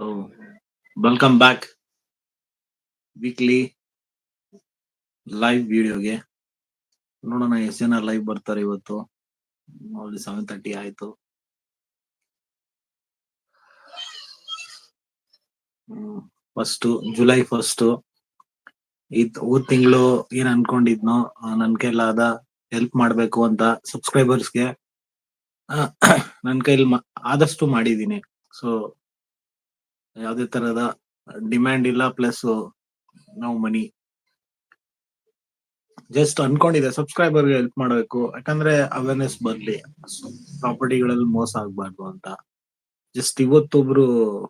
So welcome back. Weekly live ವಿಡಿಯೋಗೆ ನೋಡೋಣ ಎಷ್ಟು ಜನ ಲೈವ್ ಬರ್ತಾರೆ ಇವತ್ತು. ಅಲ್ಲಿ ಸೆವೆನ್ ತರ್ಟಿ ಆಯ್ತು. ಫಸ್ಟ್ ಜುಲೈ ಫಸ್ಟ್ ಇದ್ ಹೋದ್ ತಿಂಗಳು ಏನ್ ಅನ್ಕೊಂಡಿದ್ನೋ ನನ್ ಕೈಲಾದ ಹೆಲ್ಪ್ ಮಾಡ್ಬೇಕು ಅಂತ ಸಬ್ಸ್ಕ್ರೈಬರ್ಸ್ಗೆ ನನ್ ಕೈಲಿ ಆದಷ್ಟು ಮಾಡಿದೀನಿ ಸೊ ಯಾವ್ದೇ ತರದ ಡಿಮ್ಯಾಂಡ್ ಇಲ್ಲ ಪ್ಲಸ್ ನಾವು ಮನಿ ಜಸ್ಟ್ ಅನ್ಕೊಂಡಿದೆ. ಸಬ್ಸ್ಕ್ರೈಬರ್ ಹೆಲ್ಪ್ ಮಾಡಬೇಕು. ಯಾಕಂದ್ರೆ ಅವೇರ್ನೆಸ್ ಬರ್ಲಿ. ಪ್ರಾಪರ್ಟಿಗಳಲ್ಲಿ ಮೋಸ ಆಗ್ಬಾರ್ದು ಅಂತ. ಜಸ್ಟ್ ಇವತ್ತೊಬ್ರು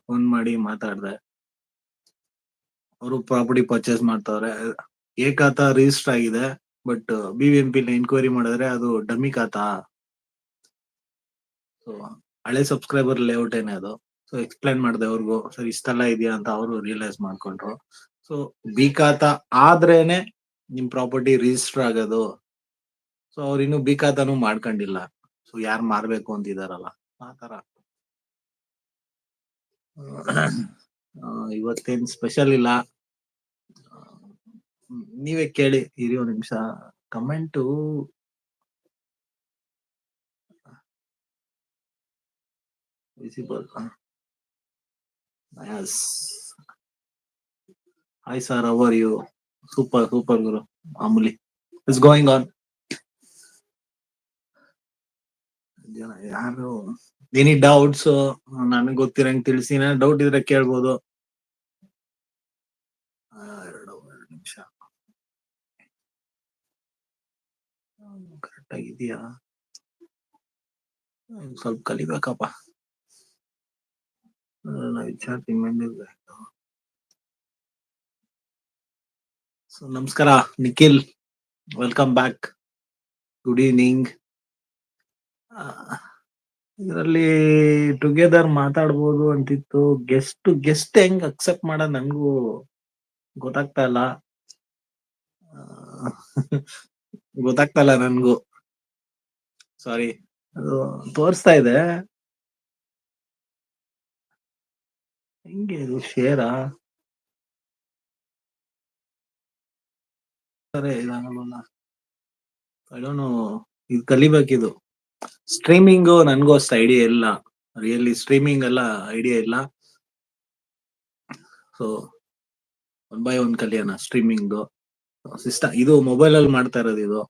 ಫೋನ್ ಮಾಡಿ ಮಾತಾಡ್ದೆ. ಅವರು ಪ್ರಾಪರ್ಟಿ ಪರ್ಚೇಸ್ ಮಾಡ್ತಾವ್ರೆ. ಏ ಖಾತಾ ರಿಜಿಸ್ಟರ್ ಆಗಿದೆ but B B M P enquiry ಮಾಡಿದ್ರೆ ಅದು ಡಮ್ಮಿ ಖಾತಾ. ಹಳೆ ಸಬ್ಸ್ಕ್ರೈಬರ್ ಲೇಔಟ್ ಏನೇ ಅದು. ಸೊ ಎಕ್ಸ್ಪ್ಲೈನ್ ಮಾಡಿದೆ ಅವ್ರಿಗೂ, ಸರ್, ಇಷ್ಟೆಲ್ಲ ಇದೆಯಾ? ಅಂತ ಅವರು ರಿಯಲೈಸ್ ಮಾಡ್ಕೊಂಡ್ರು. ಸೊ ಬಿ ಖಾತಾ ಆದ್ರೇನೆ ನಿಮ್ ಪ್ರಾಪರ್ಟಿ ರಿಜಿಸ್ಟರ್ ಆಗೋದು. ಸೊ ಅವ್ರು ಇನ್ನು ಬಿ ಖಾತಾನು ಮಾಡ್ಕೊಂಡಿಲ್ಲ. ಸೊ ಯಾರು ಮಾರ್ಬೇಕು ಅಂತಿದಾರಲ್ಲ ಆ ತರ ಇವತ್ತೇನ್ ಸ್ಪೆಷಲ್ ಇಲ್ಲ. ನೀವೇ ಕೇಳಿ ಇರಿ ಒಂದ್ ನಿಮಿಷ. Comment. Visible hi sir how are you super super ಗುರು ಮಾಮೂಲಿ ಇಟ್ಸ್ ಗೋಯಿಂಗ್ ಆನ್ ಜನ ಯಾರು? ಎನಿ ಡೌಟ್ಸ್ ನನಗೆ ಗೊತ್ತಿರಂಗ್ ತಿಳಿಸಿ. ಡೌಟ್ ಇದ್ರೆ ಕೇಳ್ಬೋದು. ಎರಡು ಎರಡು ನಿಮಿಷ. ಕರೆಕ್ಟ್ ಆಗಿದೆಯಾ? ಸ್ವಲ್ಪ ಕಲಿಬೇಕಪ್ಪ. ವಿಚಾರಿಸಿ ಮಂದಿಗೆ ಸೊ ನಮಸ್ಕಾರ Nikhil welcome back good evening ಇದರಲ್ಲಿ ಟುಗೆದರ್ ಮಾತಾಡ್ಬೋದು ಅಂತಿತ್ತು. ಗೆಸ್ಟ್ ಗೆಸ್ಟ್ ಹೆಂಗ್ ಅಕ್ಸೆಪ್ಟ್ ಮಾಡ ನನ್ಗೂ ಗೊತ್ತಾಗ್ತಾ ಇಲ್ಲ. ಗೊತ್ತಾಗ್ತಾ ಇಲ್ಲ ನನ್ಗೂ ಸಾರಿ ಅದು ತೋರಿಸ್ತಾ ಇದೆ. ಹೆಂಗೆ ಇದು ಶೇರಾ? ಸರಿ ಇದಾಗಲ್ಲ ಐ ಡೋಂಟ್ ನೋ ಇದು ಕಲಿಬೇಕಿದು. ಸ್ಟ್ರೀಮಿಂಗು ನನ್ಗೂ ಅಷ್ಟು ಐಡಿಯಾ ಇಲ್ಲ. ರಿಯಲಿ ಸ್ಟ್ರೀಮಿಂಗ್ ಎಲ್ಲ ಐಡಿಯಾ ಇಲ್ಲ. ಸೊ ಒನ್ ಬೈ ಒನ್ ಕಲಿಯೋಣ ಸ್ಟ್ರೀಮಿಂಗ್ದು ಸಿಸ್ಟಮ್ ಇದು ಮೊಬೈಲ್ ಅಲ್ಲಿ ಮಾಡ್ತಾ ಇರೋದು ಇದು.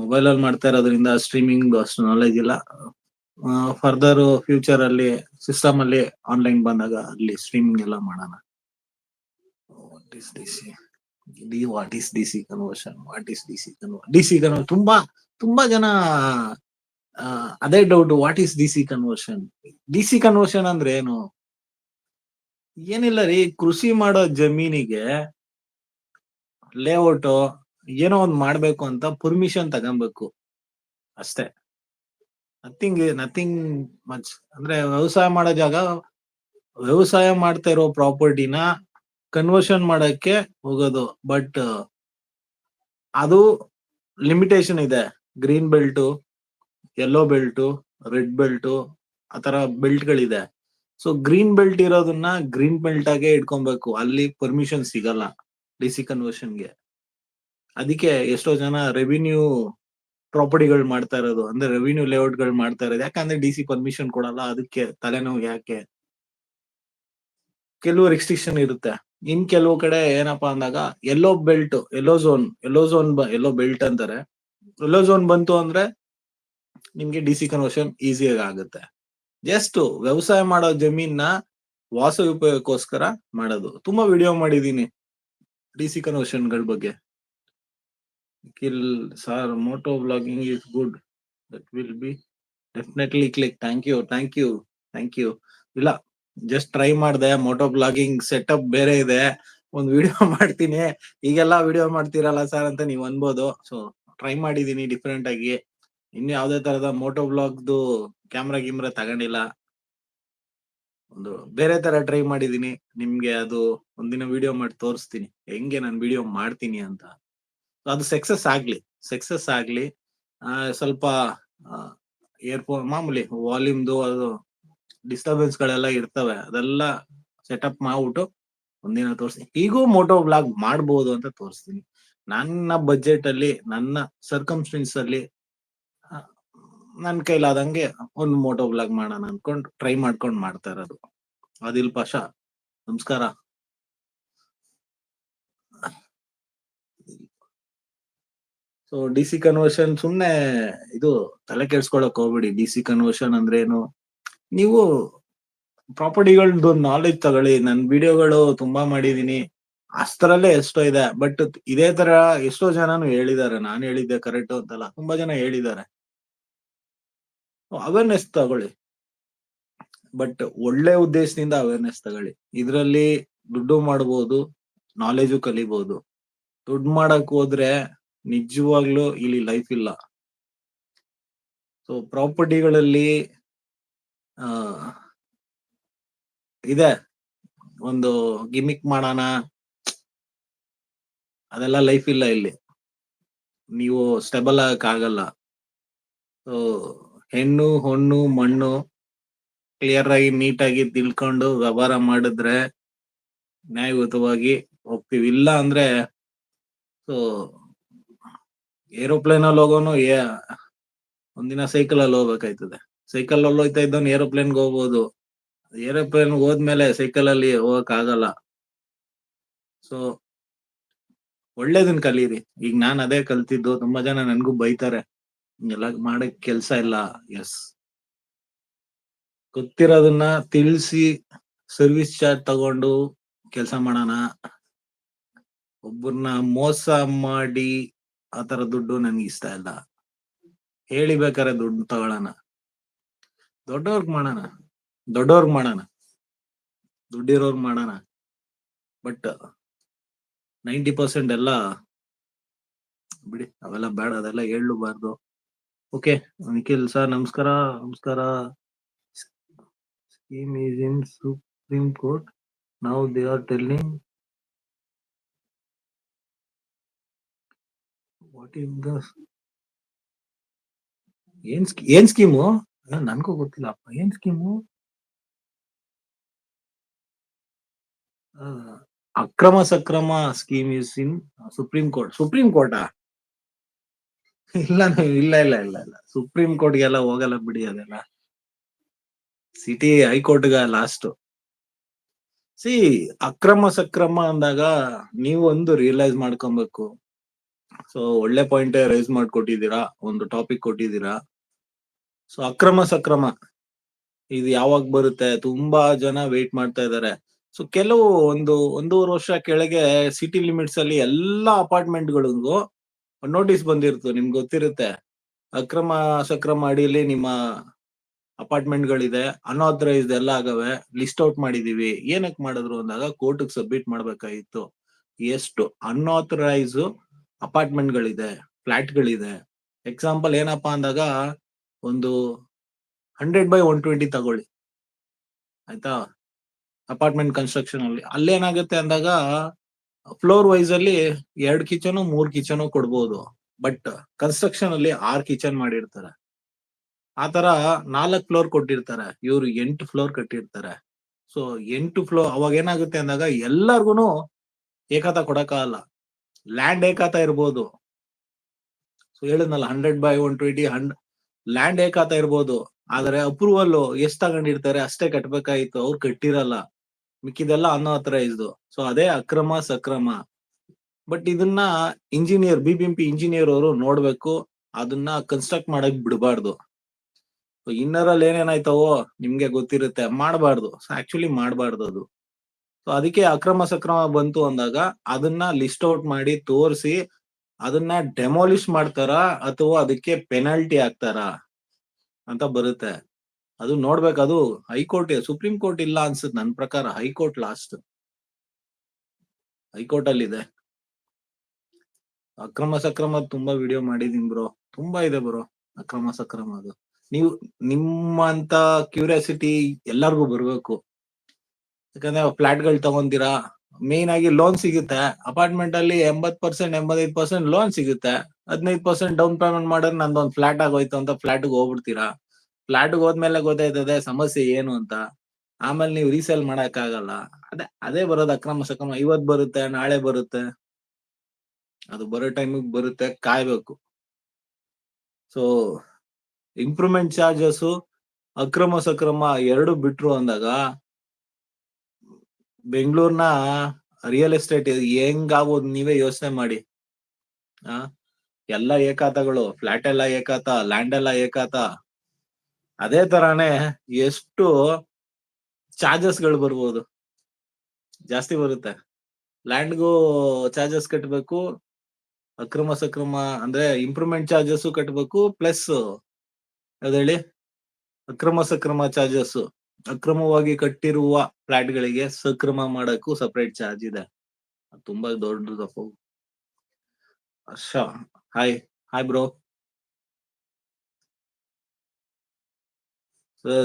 ಮೊಬೈಲ್ ಅಲ್ಲಿ ಮಾಡ್ತಾ ಇರೋದ್ರಿಂದ ಸ್ಟ್ರೀಮಿಂಗ್ ಅಷ್ಟು ನಾಲೆಜ್ ಇಲ್ಲ. ಫರ್ದರ್ ಫ್ಯೂಚರ್ ಅಲ್ಲಿ ಸಿಸ್ಟಮ್ ಅಲ್ಲಿ ಆನ್ಲೈನ್ ಬಂದಾಗ ಅಲ್ಲಿ ಸ್ಟ್ರೀಮಿಂಗ್ ಎಲ್ಲ ಮಾಡೋಣ. What is D C D what is D C conversion what is D C convert D C convert ತುಂಬಾ ತುಂಬಾ ಜನ ಅದೇ doubt what is D C conversion DC conversion ಅಂದ್ರೆ ಏನು? ಏನಿಲ್ಲ ರೀ, ಕೃಷಿ ಮಾಡೋ ಜಮೀನಿಗೆ ಲೇಔಟ್ ಏನೋ ಒಂದ್ ಮಾಡ್ಬೇಕು ಅಂತ ಪರ್ಮಿಷನ್ ತಗೊಬೇಕು. ಅಷ್ಟೇ. ನಥಿಂಗ್ ನಥಿಂಗ್ ಮಚ್ ಅಂದ್ರೆ ವ್ಯವಸಾಯ ಮಾಡೋ ಜಾಗ, ವ್ಯವಸಾಯ ಮಾಡ್ತಾ ಇರೋ ಪ್ರಾಪರ್ಟಿನ ಕನ್ವರ್ಷನ್ ಮಾಡಕ್ಕೆ ಹೋಗೋದು. ಬಟ್ ಅದು ಲಿಮಿಟೇಷನ್ ಇದೆ. Green belt yellow belt red belt ತರ ಬೆಲ್ಟ್ ಗಳಿದೆ ಸೊ ಗ್ರೀನ್ ಬೆಲ್ಟ್ ಇರೋದನ್ನ ಗ್ರೀನ್ ಬೆಲ್ಟ್ ಆಗೇ ಇಟ್ಕೊಬೇಕು. ಅಲ್ಲಿ ಪರ್ಮಿಷನ್ ಸಿಗಲ್ಲ ಡಿ ಸಿ ಕನ್ವರ್ಷನ್ಗೆ ಅದಕ್ಕೆ ಎಷ್ಟೋ ಜನ ರೆವಿನ್ಯೂ ಪ್ರಾಪರ್ಟಿಗಳು ಮಾಡ್ತಾ ಇರೋದು, ಅಂದ್ರೆ ರೆವಿನ್ಯೂ ಲೇಔಟ್ಗಳು ಮಾಡ್ತಾ ಇರೋದು. ಯಾಕಂದ್ರೆ ಡಿ ಸಿ ಪರ್ಮಿಷನ್ ಕೊಡಲ್ಲ, ಅದಕ್ಕೆ ತಲೆನೋವು ಯಾಕೆ? ಕೆಲವು ರೆಸ್ಟ್ರಿಕ್ಷನ್ ಇರುತ್ತೆ. ಇನ್ ಕೆಲವು ಕಡೆ ಏನಪ್ಪಾ ಅಂದಾಗ yellow belt yellow zone yellow zone yellow belt ಅಂತಾರೆ. ಎಲ್ಲೋ ಝೋನ್ ಬಂತು ಅಂದ್ರೆ ನಿಮ್ಗೆ ಡಿ ಸಿ ಕನ್ವರ್ಷನ್ ಈಸಿಯಾಗಿ ಆಗುತ್ತೆ. ಜಸ್ಟ್ ವ್ಯವಸಾಯ ಮಾಡೋ ಜಮೀನ್ನ ವಾಸ ಉಪಯೋಗಕ್ಕೋಸ್ಕರ ಮಾಡೋದು. ತುಂಬಾ ವಿಡಿಯೋ ಮಾಡಿದೀನಿ ಡಿ ಸಿ ಕನ್ವರ್ಷನ್ಗಳ ಬಗ್ಗೆ. ಕಿಲ್ sir moto blogging is good that will be definitely click thank you thank you thank you ಇಲ್ಲ ಜಸ್ಟ್ ಟ್ರೈ ಮಾಡಿದೆ ಮೋಟೋ ಬ್ಲಾಗಿಂಗ್ ಸೆಟಪ್ ಬೇರೆ ಇದೆ. ಒಂದು ವಿಡಿಯೋ ಮಾಡ್ತೀನಿ. ಈಗೆಲ್ಲ ವಿಡಿಯೋ ಮಾಡ್ತೀರಲ್ಲ ಸರ್ ಅಂತ ನೀವು ಅನ್ಬೋದು. ಸೊ ಟ್ರೈ ಮಾಡಿದೀನಿ ಡಿಫ್ರೆಂಟ್ ಆಗಿ. ಇನ್ನು ಯಾವ್ದೇ ತರದ ಮೋಟೋ ಬ್ಲಾಗ್ದು ಕ್ಯಾಮ್ರಾ ಗಿಮ್ರಾ ತಗೊಂಡಿಲ್ಲ. ಒಂದು ಬೇರೆ ತರ ಟ್ರೈ ಮಾಡಿದೀನಿ. ನಿಮ್ಗೆ ಅದು ಒಂದಿನ ವಿಡಿಯೋ ಮಾಡಿ ತೋರಿಸ್ತೀನಿ. ಹೆಂಗೆ ನಾನು ವಿಡಿಯೋ ಮಾಡ್ತೀನಿ ಅಂತ. ಅದು ಸಕ್ಸಸ್ ಆಗ್ಲಿ ಸಕ್ಸಸ್ ಆಗ್ಲಿ ಸ್ವಲ್ಪ ಏರ್ಫೋನ್ ಮಾಮೂಲಿ ವಾಲ್ಯೂಮ್ದು ಅದು ಡಿಸ್ಟರ್ಬೆನ್ಸ್ ಗಳೆಲ್ಲ ಇರ್ತವೆ, ಅದೆಲ್ಲ ಸೆಟಪ್ ಮಾಡ್ಬಿಟ್ಟು ಒಂದಿನ ತೋರಿಸ್ತೀನಿ ಈಗೂ ಮೋಟೋ ಬ್ಲಾಗ್ ಮಾಡ್ಬೋದು ಅಂತ ತೋರಿಸ್ತೀನಿ. ನನ್ನ ಬಜೆಟ್ ಅಲ್ಲಿ, ನನ್ನ ಸರ್ಕಮ್ಸ್ಟೆನ್ಸ್ ಅಲ್ಲಿ ನನ್ನ ನನ್ ಕೈಲಾದಂಗೆ ಒಂದು ಮೋಟೋ ಬ್ಲಾಗ್ ಮಾಡೋಣ ಅನ್ಕೊಂಡು ಟ್ರೈ ಮಾಡ್ಕೊಂಡು ಮಾಡ್ತಾ ಇರೋದು. ಆದಿಲ್ ಪಾಷಾ, ನಮಸ್ಕಾರ. ಸೊ ಡಿ ಸಿ ಕನ್ವರ್ಷನ್ ಸುಮ್ನೆ ಇದು ತಲೆ ಕೆಡ್ಸ್ಕೊಳಕ್ ಹೋಗ್ಬೇಡಿ. ಡಿ ಸಿ ಕನ್ವರ್ಷನ್ ಅಂದ್ರೆ ಏನು? ನೀವು ಪ್ರಾಪರ್ಟಿಗಳದ್ದು ನಾಲೆಜ್ ತಗೊಳ್ಳಿ. ನನ್ ವಿಡಿಯೋಗಳು ತುಂಬಾ ಮಾಡಿದೀನಿ. ಅಷ್ಟರಲ್ಲೇ ಎಷ್ಟೋ ಇದೆ. ಬಟ್ ಇದೇ ತರ ಎಷ್ಟೋ ಜನನು ಹೇಳಿದ್ದಾರೆ. ನಾನು ಹೇಳಿದ್ದೆ ಕರೆಕ್ಟ್ ಅಂತಲ್ಲ. ತುಂಬಾ ಜನ ಹೇಳಿದ್ದಾರೆ. ಅವೇರ್ನೆಸ್ ತಗೊಳ್ಳಿ. ಬಟ್ ಒಳ್ಳೆ ಉದ್ದೇಶದಿಂದ ಅವೇರ್ನೆಸ್ ತಗೊಳ್ಳಿ. ಇದ್ರಲ್ಲಿ ದುಡ್ಡು ಮಾಡ್ಬೋದು ನಾಲೆಜು ಕಲಿಬಹುದು ದುಡ್ಡು ಮಾಡಕ್ ಹೋದ್ರೆ ನಿಜವಾಗ್ಲೂ ಇಲ್ಲಿ ಲೈಫ್ ಇಲ್ಲ. ಸೊ ಪ್ರಾಪರ್ಟಿಗಳಲ್ಲಿ ಇದೆ. ಒಂದು ಗಿಮಿಕ್ ಮಾಡೋಣ. ಅದೆಲ್ಲ ಲೈಫ್ ಇಲ್ಲ ಇಲ್ಲಿ. ನೀವು ಸ್ಟೆಬಲ್ ಆಗಲ್ಲ. ಸೊ ಹೆಣ್ಣು, ಹೊಣ್ಣು, ಮಣ್ಣು ಕ್ಲಿಯರ್ ಆಗಿ ನೀಟಾಗಿ ತಿಳ್ಕೊಂಡು ವ್ಯವಹಾರ ಮಾಡಿದ್ರೆ ನ್ಯಾಯಯುತವಾಗಿ ಹೋಗ್ತೀವಿ. ಇಲ್ಲ ಅಂದ್ರೆ ಸೊ ಏರೋಪ್ಲೇನ್ ಅಲ್ಲಿ ಹೋಗೋನು, ಏ- ಒಂದಿನ ಸೈಕಲ್ ಅಲ್ಲಿ ಹೋಗ್ಬೇಕಾಯ್ತದೆ. ಸೈಕಲ್ ಅಲ್ಲಿ ಹೋಗ್ತಾ ಇದ್ದವನು ಏರೋಪ್ಲೇನ್ ಹೋಗ್ಬೋದು. ಏರೋಪ್ಲೇನ್ ಹೋದ್ಮೇಲೆ ಸೈಕಲ್ ಅಲ್ಲಿ ಹೋಗಕ್ ಆಗಲ್ಲ ಸೊ ಒಳ್ಳೇದನ್ ಕಲೀರಿ. ಈಗ ನಾನ್ ಅದೇ ಕಲ್ತಿದ್ದು, ತುಂಬಾ ಜನ ನನ್ಗೂ ಬೈತಾರೆ. ಎಲ್ಲ ಮಾಡಕ್ ಕೆಲ್ಸ ಇಲ್ಲ. ಎಸ್ ಗೊತ್ತಿರೋದನ್ನ ತಿಳಿಸಿ ಸರ್ವಿಸ್ ಚಾರ್ಜ್ ತಗೊಂಡು ಕೆಲಸ ಮಾಡೋಣ. ಒಬ್ಬರನ್ನ ಮೋಸ ಮಾಡಿ ಆತರ ದುಡ್ಡು ನನ್ಗೆ ಇಷ್ಟ ಇಲ್ಲ. ಹೇಳಿ ಬೇಕಾರೆ ದುಡ್ಡು ತಗೊಳ್ಳೋಣ. ದೊಡ್ಡವ್ರಿಗೆ ಮಾಡೋಣ. ದೊಡ್ಡವ್ರಿಗೆ ಮಾಡೋಣ. ದುಡ್ಡಿರೋರ್ಗ್ ಮಾಡೋಣ. ಬಟ್ ನೈಂಟಿ ಪರ್ಸೆಂಟ್ ಎಲ್ಲ ಬಿಡಿ, ಅವೆಲ್ಲ ಬೇಡ, ಅದೆಲ್ಲ ಹೇಳಬಾರ್ದು. ಓಕೆ, ನಿಖಿಲ್ ಸರ್, ನಮಸ್ಕಾರ. ನಮಸ್ಕಾರ. Scheme is in supreme court ನಾವು ದೇ ಆರ್ ಟೆಲ್ಲಿಂಗ್ ಏನ್ ಏನ್ ಸ್ಕೀಮು ನನ್ಗೂ ಗೊತ್ತಿಲ್ಲಪ್ಪ. ಏನ್ scheme Akrama Sakrama scheme is in supreme court supreme ಕೋರ್ಟಾ ಇಲ್ಲ ಇಲ್ಲ ಇಲ್ಲ ಇಲ್ಲ ಇಲ್ಲ ಸುಪ್ರೀಂ ಕೋರ್ಟ್ಗೆಲ್ಲ ಹೋಗಲ್ಲ ಬಿಡಿ ಅದೆಲ್ಲ. ಸಿಟಿ ಹೈಕೋರ್ಟ್ಗ ಲಾಸ್ಟ್ ಸಿ ಅಕ್ರಮ ಸಕ್ರಮ ಅಂದಾಗ ನೀವು ಒಂದು ರಿಯಲೈಸ್ ಮಾಡ್ಕೊಬೇಕು. ಸೊ ಒಳ್ಳೆ ಪಾಯಿಂಟ್ ರೈಸ್ ಮಾಡ್ಕೊಟ್ಟಿದ್ದೀರಾ, ಒಂದು ಟಾಪಿಕ್ ಕೊಟ್ಟಿದ್ದೀರಾ. ಸೊ ಅಕ್ರಮ ಸಕ್ರಮ, ಇದು ಯಾವಾಗ ಬರುತ್ತೆ? ತುಂಬಾ ಜನ ವೇಟ್ ಮಾಡ್ತಾ ಇದ್ದಾರೆ. ಸೊ ಕೆಲವು ಒಂದು ಒಂದೂವರೆ ವರ್ಷ ಕೆಳಗೆ ಸಿಟಿ ಲಿಮಿಟ್ಸ್ ಅಲ್ಲಿ ಎಲ್ಲಾ ಅಪಾರ್ಟ್ಮೆಂಟ್ ಗಳಿಗೂ ನೋಟಿಸ್ ಬಂದಿರ್ತು ನಿಮ್ಗೆ ಗೊತ್ತಿರುತ್ತೆ. ಅಕ್ರಮ ಸಕ್ರಮ ಅಡಿಯಲ್ಲಿ ನಿಮ್ಮ ಅಪಾರ್ಟ್ಮೆಂಟ್ ಗಳಿದೆ ಅನ್ಆಥರೈಸ್ಡ್ ಎಲ್ಲ ಆಗವೆ ಲಿಸ್ಟ್ ಔಟ್ ಮಾಡಿದೀವಿ. ಏನಕ್ಕೆ ಮಾಡಿದ್ರು ಅಂದಾಗ ಕೋರ್ಟ್ಗೆ ಸಬ್ಮಿಟ್ ಮಾಡ್ಬೇಕಾಗಿತ್ತು. ಎಷ್ಟು? ಅನ್ಆಥರೈಸ್ ಅಪಾರ್ಟ್ಮೆಂಟ್ ಗಳಿದೆ ಫ್ಲಾಟ್ ಗಳಿದೆ ಎಕ್ಸಾಂಪಲ್ ಏನಪ್ಪಾ ಅಂದಾಗ ಒಂದು ಹಂಡ್ರೆಡ್ ಬೈ ಒನ್ ಟ್ವೆಂಟಿ ತಗೊಳ್ಳಿ. ಆಯ್ತಾ? ಅಪಾರ್ಟ್ಮೆಂಟ್ ಕನ್ಸ್ಟ್ರಕ್ಷನ್ ಅಲ್ಲಿ. ಅಲ್ಲೇನಾಗುತ್ತೆ ಅಂದಾಗ ಫ್ಲೋರ್ ವೈಸ್ ಅಲ್ಲಿ ಎರಡ್ ಕಿಚನ್ ಮೂರ್ ಕಿಚನ್ ಕೊಡ್ಬೋದು. ಬಟ್ ಕನ್ಸ್ಟ್ರಕ್ಷನ್ ಅಲ್ಲಿ ಆರ್ ಕಿಚನ್ ಮಾಡಿರ್ತಾರೆ. ಆತರ ನಾಲ್ಕ್ ಫ್ಲೋರ್ ಕೊಟ್ಟಿರ್ತಾರೆ. ಇವ್ರು ಎಂಟು ಫ್ಲೋರ್ ಕಟ್ಟಿರ್ತಾರೆ. ಸೊ ಎಂಟು ಫ್ಲೋರ್ ಅವಾಗ ಏನಾಗುತ್ತೆ ಅಂದಾಗ ಎಲ್ಲಾರ್ಗುನು ಏಕತಾ ಕೊಡಕ್ಕಾಗಲ್ಲ. ಲ್ಯಾಂಡ್ ಏಕಾತ ಇರ್ಬೋದು. ಸೊ ಹೇಳಿದ್ನಲ್ಲ ಹಂಡ್ರೆಡ್ ಬೈ ಒನ್ ಟ್ವೆಂಟಿ ಹಂಡ್ ಲ್ಯಾಂಡ್ ಏಕಾತ ಇರ್ಬೋದು. ಆದ್ರೆ ಅಪ್ರೂವಲ್ ಎಷ್ಟ್ ತಗೊಂಡಿರ್ತಾರೆ, ಅಷ್ಟೇ ಕಟ್ಬೇಕಾಯ್ತು, ಅವ್ರು ಕಟ್ಟಿರಲ್ಲ. ಮಿಕ್ಕಿದೆಲ್ಲ ಅನ್ಆಥರೈಸ್ಡ್ ಸೊ ಅದೇ ಅಕ್ರಮ ಸಕ್ರಮ. ಬಟ್ ಇದನ್ನ ಇಂಜಿನಿಯರ್ ಬಿ ಬಿ ಇಂಜಿನಿಯರ್ ಅವರು ನೋಡ್ಬೇಕು, ಅದನ್ನ ಕನ್ಸ್ಟ್ರಕ್ಟ್ ಮಾಡಕ್ ಬಿಡಬಾರ್ದು. ಇನ್ನರಲ್ಲಿ ಏನೇನಾಯ್ತವೋ, ನಿಮ್ಗೆ ಗೊತ್ತಿರುತ್ತೆ. ಮಾಡಬಾರ್ದು. ಆಕ್ಚುಲಿ ಮಾಡಬಾರ್ದು ಅದು. ಸೊ ಅದಕ್ಕೆ ಅಕ್ರಮ ಸಕ್ರಮ ಬಂತು ಅಂದಾಗ ಅದನ್ನ ಲಿಸ್ಟ್ ಔಟ್ ಮಾಡಿ ತೋರಿಸಿ ಅದನ್ನ ಡೆಮಾಲಿಷ್ ಮಾಡ್ತಾರ ಅಥವಾ ಅದಕ್ಕೆ ಪೆನಾಲ್ಟಿ ಹಾಕ್ತಾರ ಅಂತ ಬರುತ್ತೆ. ಅದು ನೋಡ್ಬೇಕು, ಅದು ಹೈಕೋರ್ಟ್, ಸುಪ್ರೀಂ ಕೋರ್ಟ್ ಇಲ್ಲ ಅನ್ಸುತ್ತೆ ನನ್ನ ಪ್ರಕಾರ, ಹೈಕೋರ್ಟ್ ಲಾಸ್ಟ್ ಹೈಕೋರ್ಟ್ ಅಲ್ಲಿ ಇದೆ ಅಕ್ರಮ ಸಕ್ರಮ ತುಂಬಾ ವಿಡಿಯೋ ಮಾಡಿದೀನಿ ಬ್ರೋ ತುಂಬಾ ಇದೆ ಬ್ರೋ ಅಕ್ರಮ ಸಕ್ರಮ ಅದು. ನೀವು ನಿಮ್ಮಂತ ಕ್ಯೂರಿಯಾಸಿಟಿ ಎಲ್ಲರಿಗೂ ಬರ್ಬೇಕು. ಯಾಕಂದ್ರೆ ಫ್ಲಾಟ್ಗಳು ತಗೊಂತೀರಾ ಮೇನ್ ಆಗಿ ಲೋನ್ ಸಿಗುತ್ತೆ. ಅಪಾರ್ಟ್ಮೆಂಟ್ ಅಲ್ಲಿ ಎಂಬತ್ ಪರ್ಸೆಂಟ್ ಎಂಬತ್ತೈದು ಪರ್ಸೆಂಟ್ ಲೋನ್ ಸಿಗುತ್ತೆ. ಹದಿನೈದು ಪರ್ಸೆಂಟ್ ಡೌನ್ ಪೇಮೆಂಟ್ ಮಾಡಿದ್ರೆ ನಂದೊಂದು ಫ್ಲಾಟ್ ಆಗೋಯ್ತು ಅಂತ ಫ್ಲಾಟ್ ಹೋಗ್ಬಿಡ್ತೀರಾ? ಫ್ಲಾಟ್ಗೆ ಹೋದ್ಮೇಲೆ ಗೊತ್ತಾಯ್ತದೆ, ಸಮಸ್ಯೆ ಏನು ಅಂತ. ಆಮೇಲೆ ನೀವು ರೀಸೇಲ್ ಮಾಡಕ್ ಆಗಲ್ಲ ಅದೇ ಅದೇ ಬರೋದು ಅಕ್ರಮ ಸಕ್ರಮ. ಇವತ್ ಬರುತ್ತೆ, ನಾಳೆ ಬರುತ್ತೆ. ಅದು ಬರೋ ಟೈಮಿಗೆ ಬರುತ್ತೆ, ಕಾಯ್ಬೇಕು. ಸೊ ಇಂಪ್ರೂವ್ಮೆಂಟ್ ಚಾರ್ಜಸ್ ಅಕ್ರಮ ಸಕ್ರಮ ಎರಡು ಬಿಟ್ರು ಅಂದಾಗ ಬೆಂಗಳೂರ್ನ ರಿಯಲ್ ಎಸ್ಟೇಟ್ ಹೆಂಗಾಗೋದು ನೀವೇ ಯೋಚನೆ ಮಾಡಿ. ಆ, ಎಲ್ಲ ಏಕಾತಗಳು ಫ್ಲಾಟ್ ಎಲ್ಲ ಏಕಾತ ಲ್ಯಾಂಡ್ ಎಲ್ಲ ಏಕಾತ. ಅದೇ ತರಾನೇ ಎಷ್ಟು ಚಾರ್ಜಸ್ಗಳು ಬರ್ಬೋದು. ಜಾಸ್ತಿ ಬರುತ್ತೆ. ಲ್ಯಾಂಡ್ಗೂ ಚಾರ್ಜಸ್ ಕಟ್ಟಬೇಕು ಅಕ್ರಮ ಸಕ್ರಮ ಅಂದ್ರೆ ಇಂಪ್ರೂವ್ಮೆಂಟ್ ಚಾರ್ಜಸ್ ಕಟ್ಟಬೇಕು ಪ್ಲಸ್ ಹೇಳಿ? ಅಕ್ರಮ ಸಕ್ರಮ ಚಾರ್ಜಸ್ ಅಕ್ರಮವಾಗಿ ಕಟ್ಟಿರುವ ಫ್ಲಾಟ್ ಗಳಿಗೆ ಸಕ್ರಮ ಮಾಡಕ್ಕೂ ಸಪರೇಟ್ ಚಾರ್ಜ್ ಇದೆ. ತುಂಬಾ ದೊಡ್ಡದು Harsha hi hi bro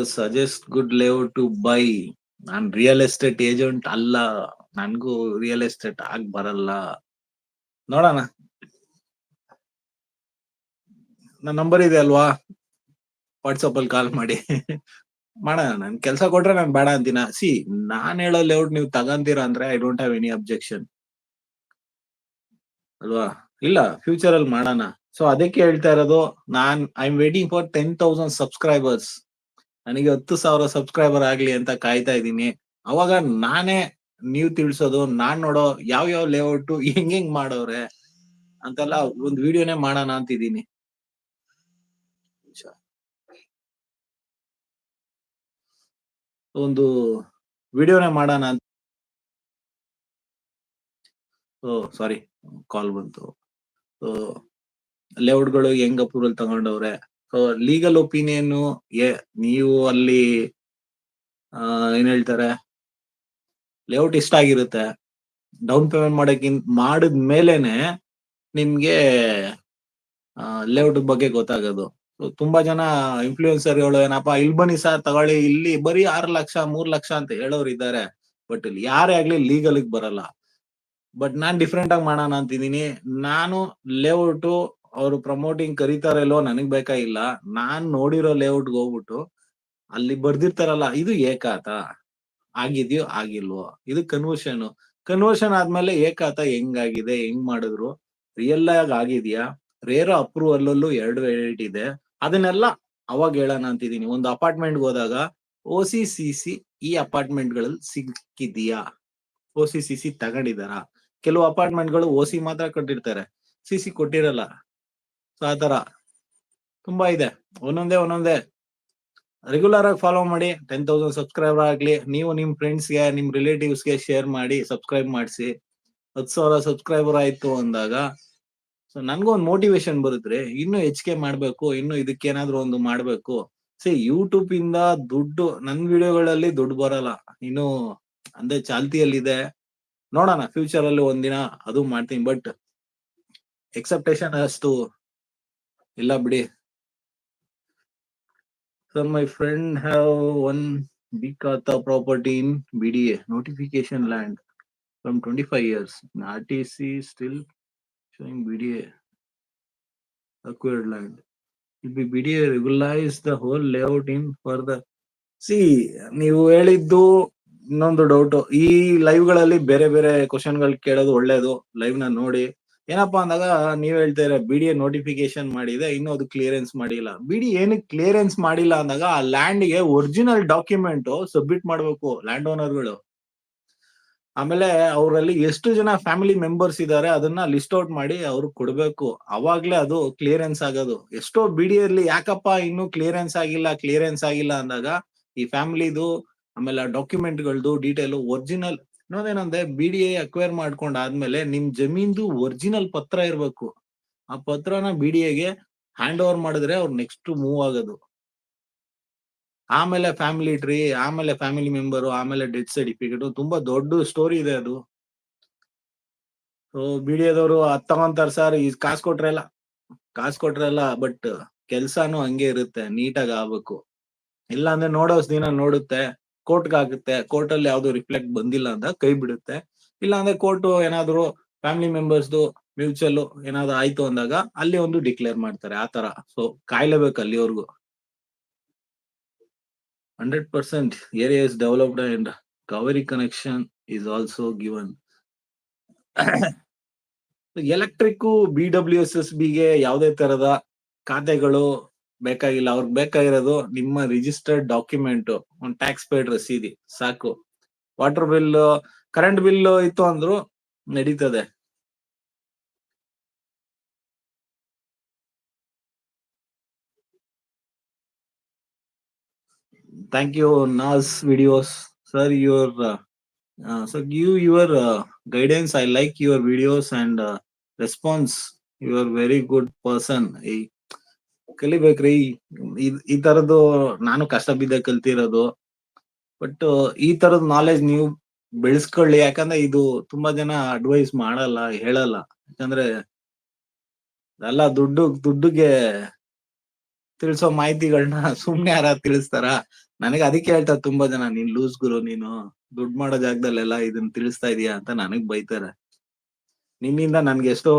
suggest good leave to buy non real estate agent ಅಲ್ಲ. ನನ್ಗೂ ರಿಯಲ್ ಎಸ್ಟೇಟ್ ಆಗ್ ಬರಲ್ಲ. ನೋಡೋಣ. ನನ್ನ ನಂಬರ್ ಇದೆ ಅಲ್ವಾ? ವಾಟ್ಸಪ್ ಅಲ್ಲಿ ಕಾಲ್ ಮಾಡಿ. ಮಾಡೋಣ ನನ್ ಕೆಲ್ಸ ಕೊಟ್ರೆ ನಾನ್ ಬೇಡ ಅಂತೀನ. ಸಿ, ನಾನ್ ಹೇಳೋ ಲೇಔಟ್ ನೀವು ತಗಂತೀರಾ ಅಂದ್ರೆ I don't have any objection ಅಲ್ವಾ? ಇಲ್ಲ ಫ್ಯೂಚರ್ ಅಲ್ಲಿ ಮಾಡೋಣ. ಸೊ ಅದಕ್ಕೆ ಹೇಳ್ತಾ ಇರೋದು, ನಾನ್ I'm waiting for ten thousand subscribers ನನಗೆ ಹತ್ತು ಸಾವಿರ ಸಬ್ಸ್ಕ್ರೈಬರ್ ಆಗ್ಲಿ ಅಂತ ಕಾಯ್ತಾ ಇದ್ದೀನಿ. ಅವಾಗ ನಾನೇ ನೀವ್ ತಿಳ್ಸೋದು, ನಾನ್ ನೋಡೋ ಯಾವ ಯಾವ ಲೇಔಟ್ ಹೆಂಗ್ ಹೆಂಗ್ ಮಾಡೋರೆ ಅಂತೆಲ್ಲ ಒಂದ್ ವಿಡಿಯೋನೇ ಮಾಡೋಣ ಅಂತಿದ್ದೀನಿ. ಒಂದು ವಿಡಿಯೋನೇ ಮಾಡೋಣ ಅಂತ. ಓ ಸಾರಿ ಕಾಲ್ ಬಂತು. ಲೇಔಟ್ಗಳು ಹೆಂಗ್ ಅಪ್ರೂವಲ್ ತಗೊಂಡವ್ರೆ? ಸೊ ಲೀಗಲ್ ಒಪಿನಿಯನ್ ನೀವು ಅಲ್ಲಿ ಏನ್ ಹೇಳ್ತಾರೆ? ಲೇಔಟ್ ಇಷ್ಟ ಆಗಿರುತ್ತೆ. ಡೌನ್ ಪೇಮೆಂಟ್ ಮಾಡಕ್ಕಿಂತ ಮಾಡಿದ ಮೇಲೆನೆ ನಿಮ್ಗೆ ಲೇಔಟ್ ಬಗ್ಗೆ ಗೊತ್ತಾಗೋದು. ತುಂಬಾ ಜನ ಇನ್ಫ್ಲೂಯೆನ್ಸರ್ಗಳು ಏನಪ್ಪ ಇಲ್ಲಿ ಬನ್ನಿ ಸರ್ ತಗೊಳ್ಳಿ, ಇಲ್ಲಿ ಬರೀ ಆರು ಲಕ್ಷ, ಮೂರ್ ಲಕ್ಷ ಅಂತ ಹೇಳೋರು ಇದ್ದಾರೆ. ಬಟ್ ಇಲ್ಲಿ ಯಾರೇ ಆಗ್ಲಿ ಲೀಗಲ್ ಬರಲ್ಲ. ಬಟ್ ನಾನ್ ಡಿಫ್ರೆಂಟ್ ಆಗಿ ಮಾಡೋಣ ಅಂತಿದೀನಿ ನಾನು ಲೇಔಟ್ ಅವ್ರು ಪ್ರಮೋಟಿಂಗ್ ಕರೀತಾರಲ್ಲೋ ನನಗ್ ಬೇಕಾಗಿಲ್ಲ ನಾನ್ ನೋಡಿರೋ ಲೇಔಟ್ ಹೋಗ್ಬಿಟ್ಟು ಅಲ್ಲಿ ಬರ್ದಿರ್ತಾರಲ್ಲ, ಇದು ಏಕಾತ? ಆಗಿದ್ಯೋ, ಆಗಿಲ್ವೋ? ಇದು ಕನ್ವರ್ಷನ್ ಕನ್ವರ್ಷನ್ ಆದ್ಮೇಲೆ ಏಕಾತ ಹೆಂಗಾಗಿದೆ, ಹೆಂಗ್ ಮಾಡಿದ್ರು? ರಿಯಲ್ ಆಗಿ ಆಗಿದ್ಯಾ? ರೇರ್ ಅಪ್ರೂವಲ್ ಅಲ್ಲೂ ಎರಡು ವೆರೈಟಿ ಇದೆ. ಅದನ್ನೆಲ್ಲ ಅವಾಗ ಹೇಳೋಣ ಅಂತಿದೀನಿ ಒಂದು ಅಪಾರ್ಟ್ಮೆಂಟ್ ಹೋದಾಗ ಓ ಸಿ ಸಿ ಸಿ ಈ ಅಪಾರ್ಟ್ಮೆಂಟ್ಗಳಲ್ಲಿ ಸಿಕ್ಕಿದ್ಯಾ? ಓ ಸಿ ಸಿ ಸಿ ತಗೊಂಡಿದಾರ ಕೆಲವು ಅಪಾರ್ಟ್ಮೆಂಟ್ಗಳು ಓ ಸಿ ಮಾತ್ರ ಕೊಟ್ಟಿರ್ತಾರೆ. C C ಕೊಟ್ಟಿರಲ್ಲ. ಸೊ ಆತರ ತುಂಬಾ ಇದೆ. ಒಂದೊಂದೇ ಒಂದೊಂದೇ. ರೆಗ್ಯುಲರ್ ಆಗಿ ಫಾಲೋ ಮಾಡಿ. ಟೆನ್ ತೌಸಂಡ್ ಸಬ್ಸ್ಕ್ರೈಬರ್ ಆಗ್ಲಿ. ನೀವು ನಿಮ್ ಫ್ರೆಂಡ್ಸ್ಗೆ, ನಿಮ್ ರಿಲೇಟಿವ್ಸ್ಗೆ ಶೇರ್ ಮಾಡಿ ಸಬ್ಸ್ಕ್ರೈಬ್ ಮಾಡಿಸಿ. ಹತ್ತು ಸಾವಿರ ಸಬ್ಸ್ಕ್ರೈಬರ್ ಆಯ್ತು ಅಂದಾಗ ಸೊ ನನ್ಗೂ ಒಂದು ಮೋಟಿವೇಶನ್ ಬರುತ್ತೆ ಇನ್ನು ಹೆಚ್ಚಿಗೆ ಮಾಡ್ಬೇಕು, ಇನ್ನು ಇದಕ್ಕೇನಾದ್ರೂ ಒಂದು ಮಾಡ್ಬೇಕು. ಸೊ ಯೂಟ್ಯೂಬ್ ಇಂದ ದುಡ್ಡು, ನನ್ ವಿಡಿಯೋಗಳಲ್ಲಿ ದುಡ್ಡು ಬರಲ್ಲ. ಇನ್ನು ಅಂದ್ರೆ ಚಾಲ್ತಿಯಲ್ಲಿದೆ. ನೋಡೋಣ ಫ್ಯೂಚರ್ ಅಲ್ಲಿ ಒಂದಿನ ಅದು ಮಾಡ್ತೀನಿ ಬಟ್ ಎಕ್ಸೆಪ್ಟೇಷನ್ ಅಷ್ಟು ಇಲ್ಲ ಬಿಡಿ. Sir my friend have one ಬಿಕಾತ property in B D A notification land from twenty five years R T C still showing BDA acquired land. If the BDA regularize the whole layout in further. See ನೀವು ಹೇಳಿದ್ದು ಇನ್ನೊಂದು doubt ಈ ಲೈವ್ಗಳಲ್ಲಿ ಬೇರೆ ಬೇರೆ ಕ್ವಶನ್ಗಳು ಕೇಳೋದು ಒಳ್ಳೇದು ಲೈವ್ನ ನೋಡಿ ಏನಪ್ಪಾ ಅಂದಾಗ, ನೀವ್ ಹೇಳ್ತೀರ ಬಿಡಿ ನೋಟಿಫಿಕೇಶನ್ ಮಾಡಿದೆ, ಇನ್ನು ಅದು ಕ್ಲಿಯರೆನ್ಸ್ ಮಾಡಿಲ್ಲ ಬಿಡಿ ಏನು ಕ್ಲಿಯರೆನ್ಸ್ ಮಾಡಿಲ್ಲ ಅಂದಾಗ, ಆ ಲ್ಯಾಂಡ್ಗೆ ಒರಿಜಿನಲ್ ಡಾಕ್ಯುಮೆಂಟ್ ಸಬ್ಮಿಟ್ ಮಾಡ್ಬೇಕು ಲ್ಯಾಂಡ್ ಓನರ್ಗಳು ಆಮೇಲೆ ಅವರಲ್ಲಿ ಎಷ್ಟು ಜನ ಫ್ಯಾಮಿಲಿ ಮೆಂಬರ್ಸ್ ಇದ್ದಾರೆ ಅದನ್ನ ಲಿಸ್ಟ್ ಔಟ್ ಮಾಡಿ ಅವ್ರಿಗೆ ಕೊಡ್ಬೇಕು. ಅವಾಗ್ಲೇ ಅದು ಕ್ಲಿಯರೆನ್ಸ್ ಆಗೋದು. ಎಷ್ಟೋ ಬಿಡಿಯಲ್ಲಿ ಯಾಕಪ್ಪ ಇನ್ನು ಕ್ಲಿಯರೆನ್ಸ್ ಆಗಿಲ್ಲ ಕ್ಲಿಯರೆನ್ಸ್ ಆಗಿಲ್ಲ ಅಂದಾಗ ಈ ಫ್ಯಾಮಿಲಿದು ಆಮೇಲೆ ಡಾಕ್ಯುಮೆಂಟ್ ಗಳದು ಡೀಟೇಲ್ ಒರಿಜಿನಲ್ ಇನ್ನೊಂದೇನಂದ್ರೆ ಬಿ ಡಿ ಎ ಅಕ್ವೈರ್ ಮಾಡ್ಕೊಂಡ್ ಆದ್ಮೇಲೆ ನಿಮ್ ಜಮೀನ್ದು ಒರಿಜಿನಲ್ ಪತ್ರ ಇರ್ಬೇಕು. ಆ ಪತ್ರನ ಬಿ ಡಿ ಎಗೆ ಹ್ಯಾಂಡ್ ಓವರ್ ಮಾಡಿದ್ರೆ ಅವ್ರು ನೆಕ್ಸ್ಟ್ ಮೂವ್ ಆಗೋದು. ಆಮೇಲೆ ಫ್ಯಾಮಿಲಿ ಟ್ರೀ ಆಮೇಲೆ ಫ್ಯಾಮಿಲಿ ಮೆಂಬರು ಆಮೇಲೆ ಡೆತ್ ಸರ್ಟಿಫಿಕೇಟ್ ತುಂಬಾ ದೊಡ್ಡ ಸ್ಟೋರಿ ಇದೆ ಅದು. ಸೊ ಬಿಡಿಯೋದವರು ಅದ್ ತಗೊಂತಾರ ಸರ್ ಈ ಕಾಸು ಕೊಟ್ರಲ್ಲ ಕಾಸ್ ಕಾಸು ಕೊಟ್ರೆ ಇಲ್ಲ ಬಟ್ ಕೆಲ್ಸಾನು ಹಂಗೆ ಇರುತ್ತೆ ನೀಟಾಗಿ ಆಗ್ಬೇಕು. ಇಲ್ಲ ಅಂದ್ರೆ ನೋಡೋ ದಿನ ನೋಡುತ್ತೆ ಕೋರ್ಟ್ಗೆ ಆಗುತ್ತೆ ಕೋರ್ಟ್ ಅಲ್ಲಿ ಯಾವ್ದು ರಿಫ್ಲೆಕ್ಟ್ ಬಂದಿಲ್ಲ ಅಂತ ಕೈ ಬಿಡುತ್ತೆ. ಇಲ್ಲ ಅಂದ್ರೆ ಕೋರ್ಟ್ ಏನಾದ್ರು ಫ್ಯಾಮಿಲಿ ಮೆಂಬರ್ಸ್ದು ಮ್ಯೂಚುವಲ್ ಏನಾದ್ರು ಆಯ್ತು ಅಂದಾಗ, ಅಲ್ಲಿ ಒಂದು ಡಿಕ್ಲೇರ್ ಮಾಡ್ತಾರೆ ಆತರ ಸೊ ಕಾಯ್ಲೇಬೇಕು ಅಲ್ಲಿವರೆಗೂ. Hundred percent area is developed and Kaveri connection is also given. Electric B W S S ಬಿಗೆ ಯಾವುದೇ ತರದ ಖಾತೆಗಳು ಬೇಕಾಗಿಲ್ಲ. ಅವ್ರಿಗೆ ಬೇಕಾಗಿರೋದು ನಿಮ್ಮ ರಿಜಿಸ್ಟರ್ಡ್ ಡಾಕ್ಯುಮೆಂಟ್ ಒಂದು ಟ್ಯಾಕ್ಸ್ ಪೇಡ್ ರಸೀದಿ, ಸಾಕು. ವಾಟರ್ ಬಿಲ್ ಕರೆಂಟ್ ಬಿಲ್ ಇತ್ತು ಅಂದ್ರು ನಡೀತದೆ. Thank you nas videos sir your uh, uh, so give your uh, guidance i like your videos and uh, response you are very good person hey. ಕಲಿಬೇಕ್ರಿ ಈ- ತರದ್ದು ನಾನು ಕಷ್ಟ ಬಿದ್ದ ಕಲ್ತಿರೋದು ಬಟ್ ಈ ತರದ ನಾಲೆಜ್ ನೀವು ಬೆಳೆಸ್ಕೊಳ್ಳಿ ಯಾಕಂದ್ರೆ ಇದು ತುಂಬಾ ಜನ ಅಡ್ವೈಸ್ ಮಾಡಲ್ಲ ಹೇಳಲ್ಲ ಯಾಕಂದ್ರೆ ಎಲ್ಲ ದುಡ್ಡು ದುಡ್ಡುಗೆ ತಿಳಿಸೋ ಮಾಹಿತಿಗಳನ್ನ ಸುಮ್ನೆ ಯಾರ ತಿಳಿಸ್ತಾರ? ನನಗೆ ಅದಕ್ಕೆ ಹೇಳ್ತಾರೆ ತುಂಬಾ ಜನ, ನೀನ್ ಲೂಸ್ ಗುರು, ನೀನು ದುಡ್ಡು ಮಾಡೋ ಜಾಗದಲ್ಲೆಲ್ಲ ಇದನ್ನ ತಿಳಿಸ್ತಾ ಇದೀಯಾ? ಅಂತ ನನಗ್ ಬೈತಾರೆ. ನಿನ್ನಿಂದ ನನ್ಗೆ ಎಷ್ಟೋ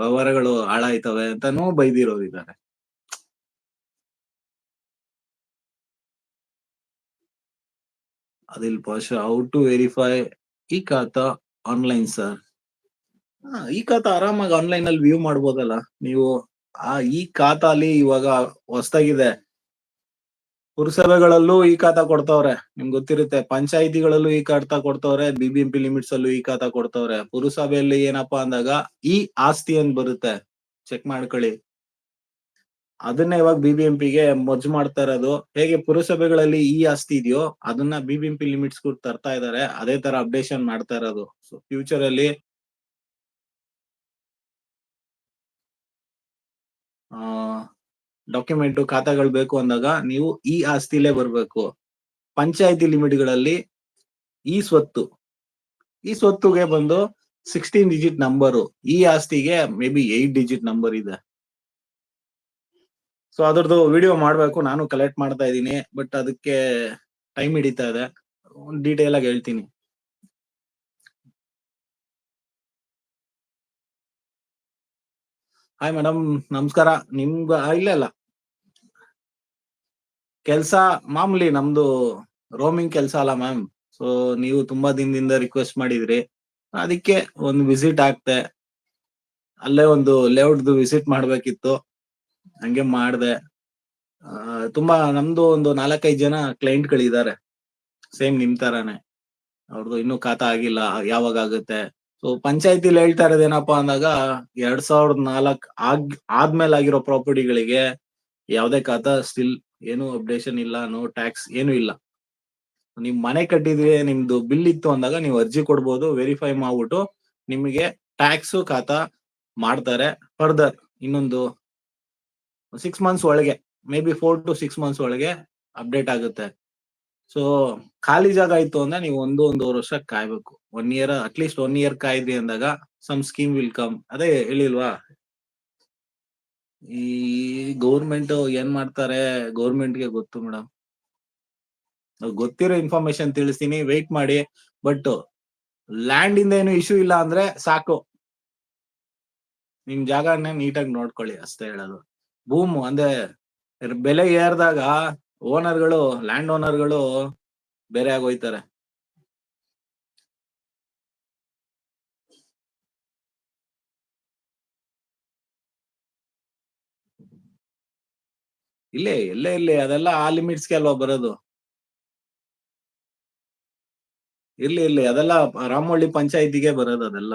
ವ್ಯವಹಾರಗಳು ಹಾಳಾಯ್ತವೆ ಅಂತಾನೂ ಬೈದಿರೋರಿದ್ದಾರೆ Adil Pasha how to verify ಈ ಖಾತಾ ಆನ್ಲೈನ್ ಸರ್ ಈ ಖಾತಾ ಆರಾಮಾಗಿ ಆನ್ಲೈನ್ ಅಲ್ಲಿ ವ್ಯೂ ಮಾಡ್ಬೋದಲ್ಲ. ನೀವು ಆ ಈ ಖಾತಾಲಿ ಇವಾಗ ಹೊಸ್ದಾಗಿದೆ. ಪುರಸಭೆಗಳಲ್ಲೂ ಈ ಖಾತಾ ಕೊಡ್ತವ್ರೆ. ನಿಮ್ಗೆ ಗೊತ್ತಿರುತ್ತೆ, ಪಂಚಾಯಿತಿಗಳಲ್ಲೂ ಈ ಖಾತಾ ಕೊಡ್ತವ್ರೆ ಬಿಬಿಎಂಪಿ ಲಿಮಿಟ್ಸ್ ಅಲ್ಲೂ ಈ ಖಾತಾ ಕೊಡ್ತವ್ರೆ. ಪುರಸಭೆಯಲ್ಲಿ ಏನಪ್ಪಾ ಅಂದಾಗ ಈ ಆಸ್ತಿ ಅಂತ ಬರುತ್ತೆ? ಚೆಕ್ ಮಾಡ್ಕೊಳ್ಳಿ. ಅದನ್ನ ಇವಾಗ ಬಿಬಿಎಂಪಿಗೆ ಮಜ್ ಮಾಡ್ತಾ ಇರೋದು. ಹೇಗೆ ಪುರಸಭೆಗಳಲ್ಲಿ ಈ ಆಸ್ತಿ ಇದೆಯೋ, ಅದನ್ನ ಬಿಬಿಎಂಪಿ ಲಿಮಿಟ್ಸ್ ಕೂಡ ತರ್ತಾ ಇದಾರೆ. ಅದೇ ತರ ಅಪ್ಡೇಷನ್ ಮಾಡ್ತಾ ಇರೋದು. ಸೊ ಫ್ಯೂಚರ್ ಅಲ್ಲಿ ಡಾಕ್ಯುಮೆಂಟ್ ಖಾತಾಗಳು ಬೇಕು ಅಂದಾಗ ನೀವು ಈ ಆಸ್ತಿಲೇ ಬರಬೇಕು. ಪಂಚಾಯತಿ ಲಿಮಿಟ್ಗಳಲ್ಲಿ ಈ ಸ್ವತ್ತು. ಈ ಸ್ವತ್ತುಗೆ ಬಂದು ಸಿಕ್ಸ್ಟೀನ್ ಡಿಜಿಟ್ ನಂಬರು ಈ ಆಸ್ತಿಗೆ may be eight digit number ಇದೆ. ಸೊ ಅದ್ರದ್ದು ವಿಡಿಯೋ ಮಾಡ್ಬೇಕು. ನಾನು ಕಲೆಕ್ಟ್ ಮಾಡ್ತಾ ಇದ್ದೀನಿ ಬಟ್ ಅದಕ್ಕೆ ಟೈಮ್ ಹಿಡಿತಾ ಇದೆ. ಡೀಟೇಲ್ ಆಗಿ ಹೇಳ್ತೀನಿ. ಹಾಯ್ ಮೇಡಮ್ ನಮಸ್ಕಾರ. ನಿಮ್ಗ ಇಲ್ಲ ಇಲ್ಲ ಕೆಲ್ಸ ಮಾಮೂಲಿ ನಮ್ದು ರೋಮಿಂಗ್ ಕೆಲ್ಸ ಅಲ್ಲ ಮ್ಯಾಮ್ ಸೊ ನೀವು ತುಂಬಾ ದಿನದಿಂದ ರಿಕ್ವೆಸ್ಟ್ ಮಾಡಿದ್ರಿ. ಅದಕ್ಕೆ ಒಂದು ವಿಸಿಟ್ ಆಗ್ತೆ. ಅಲ್ಲೇ ಒಂದು ಲೇಔಟ್ದು ವಿಸಿಟ್ ಮಾಡ್ಬೇಕಿತ್ತು. ಹಂಗೆ ಮಾಡ್ದೆ. ತುಂಬಾ ನಮ್ದು ಒಂದು ನಾಲ್ಕೈದು ಜನ ಕ್ಲೈಂಟ್ ಗಳಿದ್ದಾರೆ. ಸೇಮ್ ನಿಮ್ ತರಾನೇ. ಅವ್ರದ್ದು ಇನ್ನೂ ಖಾತಾ ಆಗಿಲ್ಲ. ಯಾವಾಗ ಆಗುತ್ತೆ? ಸೊ ಪಂಚಾಯತಿಲಿ ಹೇಳ್ತಾ ಇರೋದೇನಪ್ಪಾ ಅಂದಾಗ ಎರಡ್ ಸಾವಿರದ ನಾಲ್ಕ್ ಆಗ್, ಆದ್ಮೇಲೆ ಆಗಿರೋ ಪ್ರಾಪರ್ಟಿಗಳಿಗೆ ಯಾವ್ದೇ ಖಾತಾ ಸ್ಟಿಲ್ ಏನು ಅಪ್ಡೇಷನ್ ಇಲ್ಲ ನೋ ಟ್ಯಾಕ್ಸ್ ಏನು ಇಲ್ಲ. ನಿಮ್ ಮನೆ ಕಟ್ಟಿದ್ರೆ ನಿಮ್ದು ಬಿಲ್ ಇತ್ತು ಅಂದಾಗ ನೀವು ಅರ್ಜಿ ಕೊಡ್ಬೋದು ವೆರಿಫೈ ಮಾಡ್ಬಿಟ್ಟು ನಿಮಗೆ ಟ್ಯಾಕ್ಸ್ ಖಾತಾ ಮಾಡ್ತಾರೆ ಫರ್ದರ್ ಇನ್ನೊಂದು ಸಿಕ್ಸ್ ಮಂತ್ಸ್ ಒಳಗೆ may be four to six months ಒಳಗೆ ಅಪ್ಡೇಟ್ ಆಗುತ್ತೆ. ಸೊ ಖಾಲಿ ಜಾಗ ಆಯ್ತು ಅಂದ್ರೆ ನೀವು ಒಂದು ಒಂದೂವರೆ ವರ್ಷ ಕಾಯ್ಬೇಕು. One year at least one year ಕಾಯ್ದೆ ಅಂದಾಗ ಸಮ್ ಸ್ಕೀಮ್ ವಿಲ್ ಕಮ್ ಅದೇ ಹೇಳಿಲ್ವಾ? ಈ ಗೌರ್ಮೆಂಟ್ ಏನ್ ಮಾಡ್ತಾರೆ? ಗೌರ್ಮೆಂಟ್ಗೆ ಗೊತ್ತು ಮೇಡಮ್ ಗೊತ್ತಿರೋ ಇನ್ಫಾರ್ಮೇಶನ್ ತಿಳಿಸ್ತೀನಿ. ವೆಯ್ಟ್ ಮಾಡಿ. ಬಟ್ ಲ್ಯಾಂಡ್ ಇಂದ ಏನು ಇಶ್ಯೂ ಇಲ್ಲ ಅಂದ್ರೆ ಸಾಕು. ನಿಮ್ ಜಾಗನೇ ನೀಟಾಗಿ ನೋಡ್ಕೊಳ್ಳಿ ಅಷ್ಟೇ ಹೇಳೋದು. ಭೂಮು ಅಂದ್ರೆ ಬೆಲೆ ಏರ್ದಾಗ ಓನರ್ಗಳು ಲ್ಯಾಂಡ್ ಓನರ್ಗಳು ಬೇರೆ ಆಗೋಯ್ತಾರೆ. ಇಲ್ಲೇ ಎಲ್ಲೇ ಇರ್ಲಿ ಅದೆಲ್ಲ ಆ ಲಿಮಿಟ್ಸ್ಗೆ ಅಲ್ವಾ ಬರೋದು? ಇರ್ಲಿ ಇರ್ಲಿ ಅದೆಲ್ಲ ರಾಮವಳ್ಳಿ ಪಂಚಾಯತಿಗೆ ಬರೋದು ಅದೆಲ್ಲ.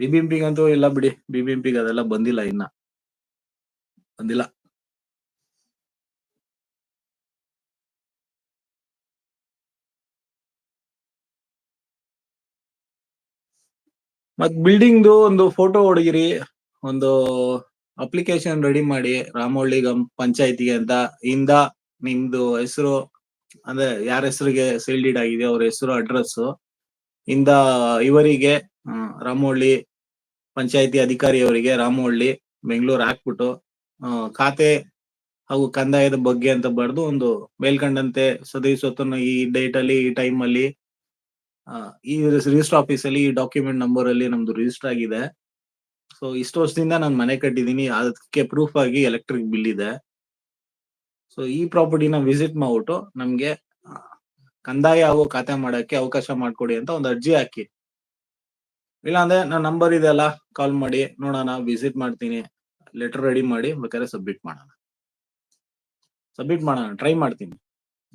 ಬಿಬಿಎಂಪಿಗಂತೂ ಇಲ್ಲ ಬಿಡಿ ಬಿಬಿಎಂಪಿಗೆ ಅದೆಲ್ಲ ಬಂದಿಲ್ಲ ಇನ್ನ. ಬಂದಿಲ್ಲ. ಮತ್ ಬಿಲ್ಡಿಂಗ್ದು ಒಂದು ಫೋಟೋ ಹೊಡಗಿರಿ, ಒಂದು ಅಪ್ಲಿಕೇಶನ್ ರೆಡಿ ಮಾಡಿ ರಾಮೋಳ್ಳಿ ಗಂ ಪಂಚಾಯತಿಗೆ ಅಂತ ಇಂದ ನಿಮ್ದು ಹೆಸರು, ಅಂದ್ರೆ ಯಾರ ಹೆಸರಿಗೆ ಸೀಲ್ಡಿಡ್ ಡೀಡ್ ಆಗಿದೆ ಅವ್ರ ಹೆಸರು ಅಡ್ರೆಸ್ ಇಂದ ಇವರಿಗೆ ರಾಮೋಳ್ಳಿ ಪಂಚಾಯತಿ ಅಧಿಕಾರಿಯವರಿಗೆ ರಾಮೋಳ್ಳಿ ಬೆಂಗಳೂರು ಹಾಕ್ಬಿಟ್ಟು ಖಾತೆ ಹಾಗೂ ಕಂದಾಯದ ಬಗ್ಗೆ ಅಂತ ಬರೆದು ಒಂದು ಮೇಲ್ಕಂಡಂತೆ ಸ್ವತ್ತನ್ನು ಈ ಡೇಟ್ ಅಲ್ಲಿ, ಈ ಟೈಮ್ ಅಲ್ಲಿ ಈ ರಿಜಿಸ್ಟರ್ ಆಫೀಸ್ ಅಲ್ಲಿ ಈ ಡಾಕ್ಯುಮೆಂಟ್ ನಂಬರ್ ಅಲ್ಲಿ ನಮ್ದು ರಿಜಿಸ್ಟರ್ ಆಗಿದೆ. ಸೊ ಇಷ್ಟು ವರ್ಷದಿಂದ ನಾನು ಮನೆ ಕಟ್ಟಿದೀನಿ. ಅದಕ್ಕೆ ಪ್ರೂಫ್ ಆಗಿ ಎಲೆಕ್ಟ್ರಿಕ್ ಬಿಲ್ ಇದೆ. ಸೊ ಈ ಪ್ರಾಪರ್ಟಿನ ವಿಸಿಟ್ ಮಾಡ್ಬಿಟ್ಟು ನಮ್ಗೆ ಕಂದಾಯ ಆಗೋ ಖಾತೆ ಮಾಡಕ್ಕೆ ಅವಕಾಶ ಮಾಡ್ಕೊಡಿ ಅಂತ ಒಂದು ಅರ್ಜಿ ಹಾಕಿ. ಇಲ್ಲಾಂದ್ರೆ ನನ್ನ ನಂಬರ್ ಇದೆಯಲ್ಲ ಕಾಲ್ ಮಾಡಿ, ನೋಡೋಣ ವಿಸಿಟ್ ಮಾಡ್ತೀನಿ. ಲೆಟರ್ ರೆಡಿ ಮಾಡಿ, ಬೇಕಾದ್ರೆ ಸಬ್ಮಿಟ್ ಮಾಡೋಣ. ಸಬ್ಮಿಟ್ ಮಾಡೋಣ ಟ್ರೈ ಮಾಡ್ತೀನಿ.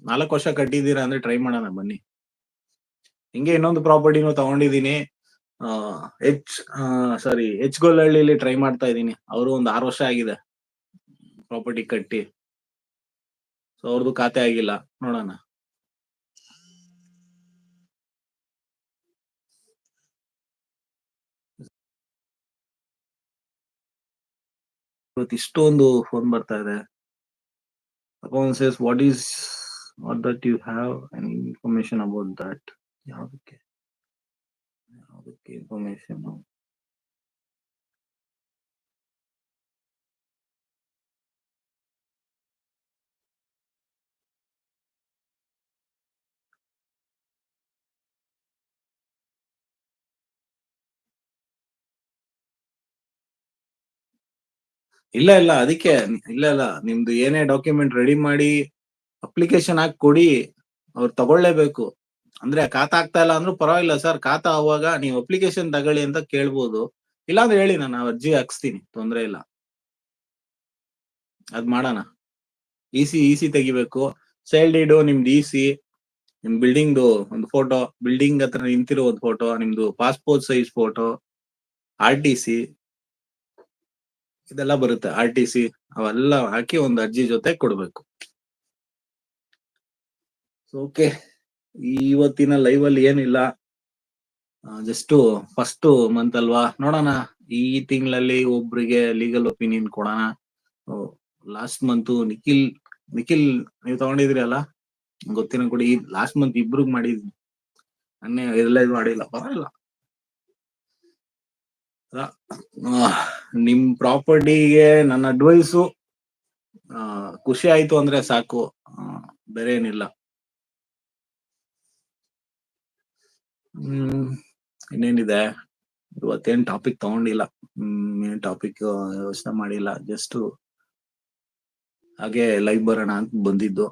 ನಾಲ್ಕು ವರ್ಷ ಕಟ್ಟಿದ್ದೀರಾ ಅಂದ್ರೆ ಟ್ರೈ ಮಾಡೋಣ ಬನ್ನಿ. ಹಿಂಗೆ ಇನ್ನೊಂದು ಪ್ರಾಪರ್ಟಿನೂ ತಗೊಂಡಿದೀನಿ ಎಚ್ ಸಾರಿ ಎಚ್ ಗೊಲ್ಲಹಳ್ಳಿಲಿ ಟ್ರೈ ಮಾಡ್ತಾ ಇದ್ದೀನಿ. ಅವರು ಒಂದು ಆರು ವರ್ಷ ಆಗಿದೆ ಪ್ರಾಪರ್ಟಿ ಕಟ್ಟಿ. ಸೊ ಅವ್ರದ್ದು ಖಾತೆ ಆಗಿಲ್ಲ. ನೋಡೋಣ. ಇಷ್ಟೊಂದು ಫೋನ್ ಬರ್ತಾ ಇದೆ. Account says what is what that you have an information about that ಯಾವುದಕ್ಕೆ? ಯಾವುದಕ್ಕೆ ಇನ್ಫಾರ್ಮೇಶನ್ ಇಲ್ಲ ಇಲ್ಲ, ಅದಕ್ಕೆ, ಇಲ್ಲ ಇಲ್ಲ, ನಿಮ್ದು ಏನೇ ಡಾಕ್ಯುಮೆಂಟ್ ರೆಡಿ ಮಾಡಿ ಅಪ್ಲಿಕೇಶನ್ ಹಾಕಿ ಕೊಡಿ, ಅವ್ರು ತಗೊಳ್ಳೇಬೇಕು. ಅಂದ್ರೆ ಖಾತಾ ಆಗ್ತಾ ಇಲ್ಲ ಅಂದ್ರೂ ಪರವಾಗಿಲ್ಲ ಸರ್. ಖಾತಾ ಆವಾಗ ನೀವು ಅಪ್ಲಿಕೇಶನ್ ತಗೊಳ್ಳಿ ಅಂತ ಕೇಳ್ಬೋದು. ಇಲ್ಲಾಂದ್ರೆ ಹೇಳಿ ನಾನು ಅರ್ಜಿ ಹಾಕ್ಸ್ತೀನಿ. ತೊಂದ್ರೆ ಇಲ್ಲ. ಅದ್ ಮಾಡೋಣ. ಇಸಿ ಇಸಿ ತೆಗಿಬೇಕು. ಸೇಲ್ ಡೀಡು ನಿಮ್ದು ಇಸಿ ನಿಮ್ ಬಿಲ್ಡಿಂಗ್ದು ಒಂದು ಫೋಟೋ ಬಿಲ್ಡಿಂಗ್ ಹತ್ರ ನಿಂತಿರೋ ಒಂದು ಫೋಟೋ ನಿಮ್ದು passport size photo R T C ಇದೆಲ್ಲ ಬರುತ್ತೆ. ಆರ್ ಟಿ ಸಿ ಅವೆಲ್ಲ ಹಾಕಿ ಒಂದು ಅರ್ಜಿ ಜೊತೆ ಕೊಡ್ಬೇಕು. ಓಕೆ ಇವತ್ತಿನ ಲೈವ್ ಅಲ್ಲಿ ಏನಿಲ್ಲ. ಜಸ್ಟ್ ಫಸ್ಟ್ ಮಂತ್ ಅಲ್ವಾ? ನೋಡೋಣ. ಈ ತಿಂಗಳಲ್ಲಿ ಒಬ್ರಿಗೆ ಲೀಗಲ್ ಒಪಿನಿಯನ್ ಕೊಡೋಣ. ಲಾಸ್ಟ್ ಮಂತ್ ನಿಖಿಲ್ ನಿಖಿಲ್, ನೀವು ತಗೊಂಡಿದ್ರಿ ಅಲ್ಲ? ಗೊತ್ತಿನ ಕೊಡಿ ಲಾಸ್ಟ್ ಮಂತ್ ಇಬ್ರಿಗೆ ಮಾಡಿದ್ವಿ ಅನ್ನೇ ಎಲ್ಲ ಇದು ಮಾಡಿಲ್ಲ. ಪರವಾಗಿಲ್ಲ. ನಿಮ್ ಪ್ರಾಪರ್ಟಿಗೆ ನನ್ನ ಅಡ್ವೈಸು ಖುಷಿ ಆಯ್ತು ಅಂದ್ರೆ ಸಾಕು. ಬೇರೆ ಏನಿಲ್ಲ. ಹ್ಮ್, ಇನ್ನೇನಿದೆ? ಇವತ್ತೇನ್ ಟಾಪಿಕ್ ತಗೊಂಡಿಲ್ಲ. ಹ್ಮ್, ಏನ್ ಟಾಪಿಕ್ ಯೋಚನೆ ಮಾಡಿಲ್ಲ. ಜಸ್ಟ್ ಹಾಗೆ ಲೈವ್ ಬರೋಣ ಅಂತ ಬಂದಿದ್ದು.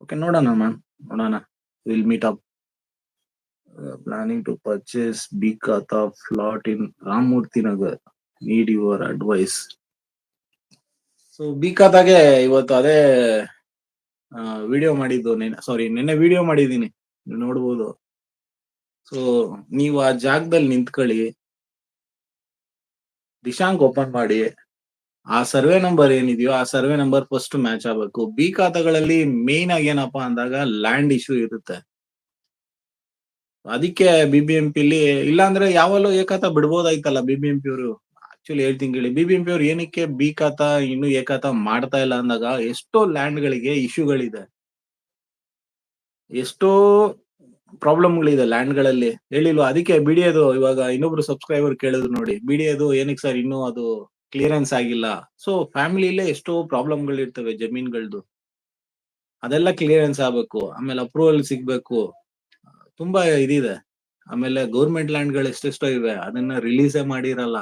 ಓಕೆ ನೋಡೋಣ ಮ್ಯಾಮ್ ನೋಡೋಣ. Will meet up planning to purchase B khata of flat in Ramamurthy Nagar need your advice so B ಖಾತಾಗೆ ಇವತ್ತು ಅದೇ ವಿಡಿಯೋ ಮಾಡಿದ್ದು ನಿನ್ನೆ ಸಾರಿ ನಿನ್ನೆ ವಿಡಿಯೋ ಮಾಡಿದ್ದೀನಿ. ನೋಡ್ಬೋದು. ಸೊ ನೀವು ಆ ಜಾಗದಲ್ಲಿ ನಿಂತ್ಕೊಳ್ಳಿ. ದಿಶಾಂಕ್ ಓಪನ್ ಮಾಡಿ. ಆ ಸರ್ವೆ ನಂಬರ್ ಏನಿದೆಯೋ, ಆ ಸರ್ವೆ ನಂಬರ್ ಫಸ್ಟ್ ಮ್ಯಾಚ್ ಆಗ್ಬೇಕು. ಬಿ ಖಾತಾಗಳಲ್ಲಿ ಮೇನ್ ಆಗಿ ಏನಪ್ಪಾ ಅಂದಾಗ ಲ್ಯಾಂಡ್ ಇಶ್ಯೂ ಇರುತ್ತೆ. ಅದಕ್ಕೆ ಬಿಬಿಎಂಪಿಲಿ ಇಲ್ಲಾಂದ್ರೆ ಯಾವಲ್ಲೂ ಏಕಾತ ಬಿಡ್ಬೋದಾಯ್ತಲ್ಲ ಬಿಬಿಎಂಪಿ ಅವರು? ಆಕ್ಚುಲಿ ಹೇಳ್ತೀನಿ ಕೇಳಿ. ಬಿ ಬಿ ಅವ್ರು ಏನಕ್ಕೆ ಬಿ ಖಾತ, ಇನ್ನು ಏಕಾತ ಮಾಡ್ತಾ ಇಲ್ಲ ಅಂದಾಗ ಎಷ್ಟೋ ಲ್ಯಾಂಡ್ ಗಳಿಗೆ ಇಶ್ಯೂಗಳಿದೆ ಎಷ್ಟೋ ಪ್ರಾಬ್ಲಮ್ಗಳಿದೆ ಲ್ಯಾಂಡ್ಗಳಲ್ಲಿ. ಹೇಳಿಲ್ವಾ? ಅದಕ್ಕೆ ಬಿಡಿಯೋದು ಇವಾಗ ಇನ್ನೊಬ್ರು ಸಬ್ಸ್ಕ್ರೈಬರ್ ಕೇಳಿದ್ರು ನೋಡಿ. ಬಿಡಿಯೋದು ಏನಕ್ಕೆ ಸರ್ ಇನ್ನೂ ಅದು ಕ್ಲಿಯರೆನ್ಸ್ ಆಗಿಲ್ಲ? ಸೊ ಫ್ಯಾಮಿಲಿಲೇ ಎಷ್ಟೋ ಪ್ರಾಬ್ಲಮ್ಗಳು ಇರ್ತವೆ ಅದೆಲ್ಲ ಕ್ಲಿಯರೆನ್ಸ್ ಆಗ್ಬೇಕು. ಆಮೇಲೆ ಅಪ್ರೂವಲ್ ಸಿಗ್ಬೇಕು. ತುಂಬಾ ಇದಿದೆ. ಆಮೇಲೆ ಗೌರ್ಮೆಂಟ್ ಲ್ಯಾಂಡ್ಗಳು ಎಷ್ಟೆಷ್ಟೋ ಇವೆ. ಅದನ್ನ ರಿಲೀಸೇ ಮಾಡಿರಲ್ಲ.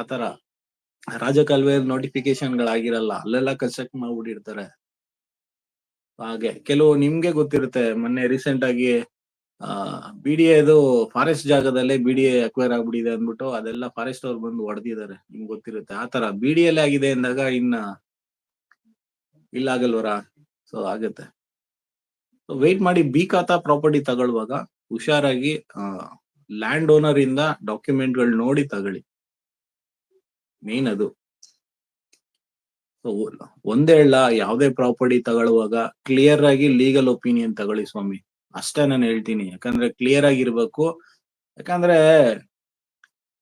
ಆತರ ರಾಜಕಾಲುವೆ ನೋಟಿಫಿಕೇಶನ್ ಗಳಾಗಿರಲ್ಲ ಅಲ್ಲೆಲ್ಲ ಕನ್ಸ್ಟ್ರಕ್ಟ್ ಮಾಡ್ಬಿಟ್ಟಿರ್ತಾರೆ. ಹಾಗೆ ಕೆಲವು ನಿಮ್ಗೆ ಗೊತ್ತಿರುತ್ತೆ, ಮೊನ್ನೆ ರೀಸೆಂಟ್ ಆಗಿ, ಆ ಬಿಡಿಎದು ಫಾರೆಸ್ಟ್ ಜಾಗದಲ್ಲೇ ಬಿಡಿಎ ಅಕ್ವೈರ್ ಆಗ್ಬಿಟ್ಟಿದೆ ಅಂದ್ಬಿಟ್ಟು ಅದೆಲ್ಲ ಫಾರೆಸ್ಟ್ ಅವ್ರು ಬಂದು ಹೊಡೆದಿದ್ದಾರೆ ನಿಮ್ಗೆ ಗೊತ್ತಿರುತ್ತೆ. ಆತರ ಎಲ್ ಆಗಿದೆ ಅಂದಾಗ ಇನ್ನ ಇಲ್ಲ ಆಗಲ್ವರ? ಸೊ ಆಗತ್ತೆ. ವೆಯ್ಟ್ ಮಾಡಿ ಬಿ ಖಾತಾ ಪ್ರಾಪರ್ಟಿ ತಗೊಳ್ಳುವಾಗ ಹುಷಾರಾಗಿ ಲ್ಯಾಂಡ್ ಓನರ್ ಇಂದ ಡಾಕ್ಯುಮೆಂಟ್ಗಳು ನೋಡಿ ತಗೊಳ್ಳಿ. ಮೇನ್ ಅದು. ಒಂದೇ ಅಲ್ಲ, ಯಾವ್ದೇ ಪ್ರಾಪರ್ಟಿ ತಗೊಳ್ಳುವಾಗ ಕ್ಲಿಯರ್ ಆಗಿ ಲೀಗಲ್ ಒಪಿನಿಯನ್ ತಗೊಳ್ಳಿ ಸ್ವಾಮಿ. ಅಷ್ಟೇ ನಾನು ಹೇಳ್ತೀನಿ. ಯಾಕಂದ್ರೆ ಕ್ಲಿಯರ್ ಆಗಿರ್ಬೇಕು. ಯಾಕಂದ್ರೆ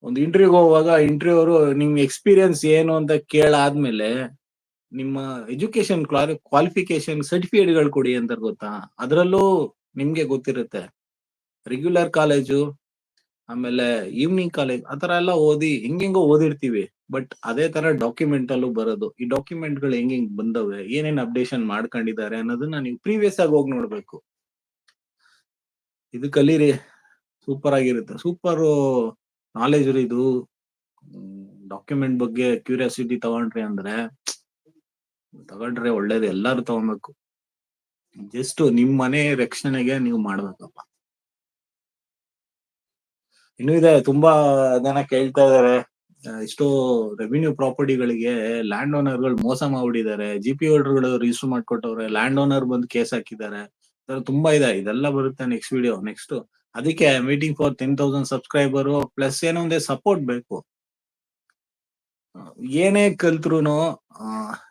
ಒಂದು ಇಂಟರ್ವ್ಯೂಗೆ ಹೋಗುವಾಗ ಇಂಟರ್ವ್ಯೂ ಅವರು ನಿಮ್ ಎಕ್ಸ್ಪೀರಿಯನ್ಸ್ ಏನು ಅಂತ ಕೇಳಾದ್ಮೇಲೆ ನಿಮ್ಮ ಎಜುಕೇಶನ್ ಕ್ವಾಲಿಫಿಕೇಶನ್ ಸರ್ಟಿಫಿಕೇಟ್ಗಳು ಕೊಡಿ ಅಂತ ಗೊತ್ತಾ? ಅದ್ರಲ್ಲೂ ನಿಮ್ಗೆ ಗೊತ್ತಿರುತ್ತೆ. ರೆಗ್ಯುಲರ್ ಕಾಲೇಜು ಆಮೇಲೆ ಈವ್ನಿಂಗ್ ಕಾಲೇಜ್ ಆತರ ಎಲ್ಲ ಓದಿ ಹೆಂಗೆಂಗೋ ಓದಿರ್ತೀವಿ. ಬಟ್ ಅದೇ ತರ ಡಾಕ್ಯುಮೆಂಟ್ ಅಲ್ಲೂ ಬರೋದು. ಈ ಡಾಕ್ಯುಮೆಂಟ್ಗಳು ಹೆಂಗ್ ಹೆಂಗ್ ಬಂದವೆ? ಏನೇನ್ ಅಪ್ಡೇಷನ್ ಮಾಡ್ಕೊಂಡಿದ್ದಾರೆ ಅನ್ನೋದನ್ನ ನೀವು ಪ್ರೀವಿಯಸ್ ಆಗಿ ಹೋಗಿ ನೋಡ್ಬೇಕು. ಇದು ಕಲೀರಿ. ಸೂಪರ್ ಆಗಿರುತ್ತೆ. ಸೂಪರ್ ನಾಲೆಜ್ ಇದು. ಡಾಕ್ಯುಮೆಂಟ್ ಬಗ್ಗೆ ಕ್ಯೂರಿಯಾಸಿಟಿ ತಗೊಂಡ್ರಿ ಅಂದ್ರೆ ತಗೊಂಡ್ರೆ ಒಳ್ಳೇದು ಎಲ್ಲಾರು ತಗೊಬೇಕು. ಜಸ್ಟ್ ನಿಮ್ ಮನೆ ರಕ್ಷಣೆಗೆ ನೀವು ಮಾಡ್ಬೇಕಪ್ಪ. ಇನ್ನು ಇದೆ, ತುಂಬಾ ಜನ ಕೇಳ್ತಾ ಇದಾರೆ ಇಷ್ಟೋ ರೆವಿನ್ಯೂ ಪ್ರಾಪರ್ಟಿಗಳಿಗೆ ಲ್ಯಾಂಡ್ ಓನರ್ಗಳು ಮೋಸ ಮಾಡ್ಬಿಟ್ಟಿದ್ದಾರೆ. ಜಿ ಪಿ ಗಳು ರಿಜಿಸ್ಟರ್ ಮಾಡ್ಕೊಟ್ಟವ್ರೆ ಲ್ಯಾಂಡ್ ಓನರ್ ಬಂದು ಕೇಸ್ ಹಾಕಿದ್ದಾರೆ. ತುಂಬಾ ಇದೆ. ಇದೆಲ್ಲ ಬರುತ್ತೆ ನೆಕ್ಸ್ಟ್ ವಿಡಿಯೋ ನೆಕ್ಸ್ಟ್ ಅದಕ್ಕೆ meeting for ten thousand subscriber plus ಏನೋ ಒಂದೇ ಸಪೋರ್ಟ್ ಬೇಕು. ಏನೇ ಕಲ್ತ್ರು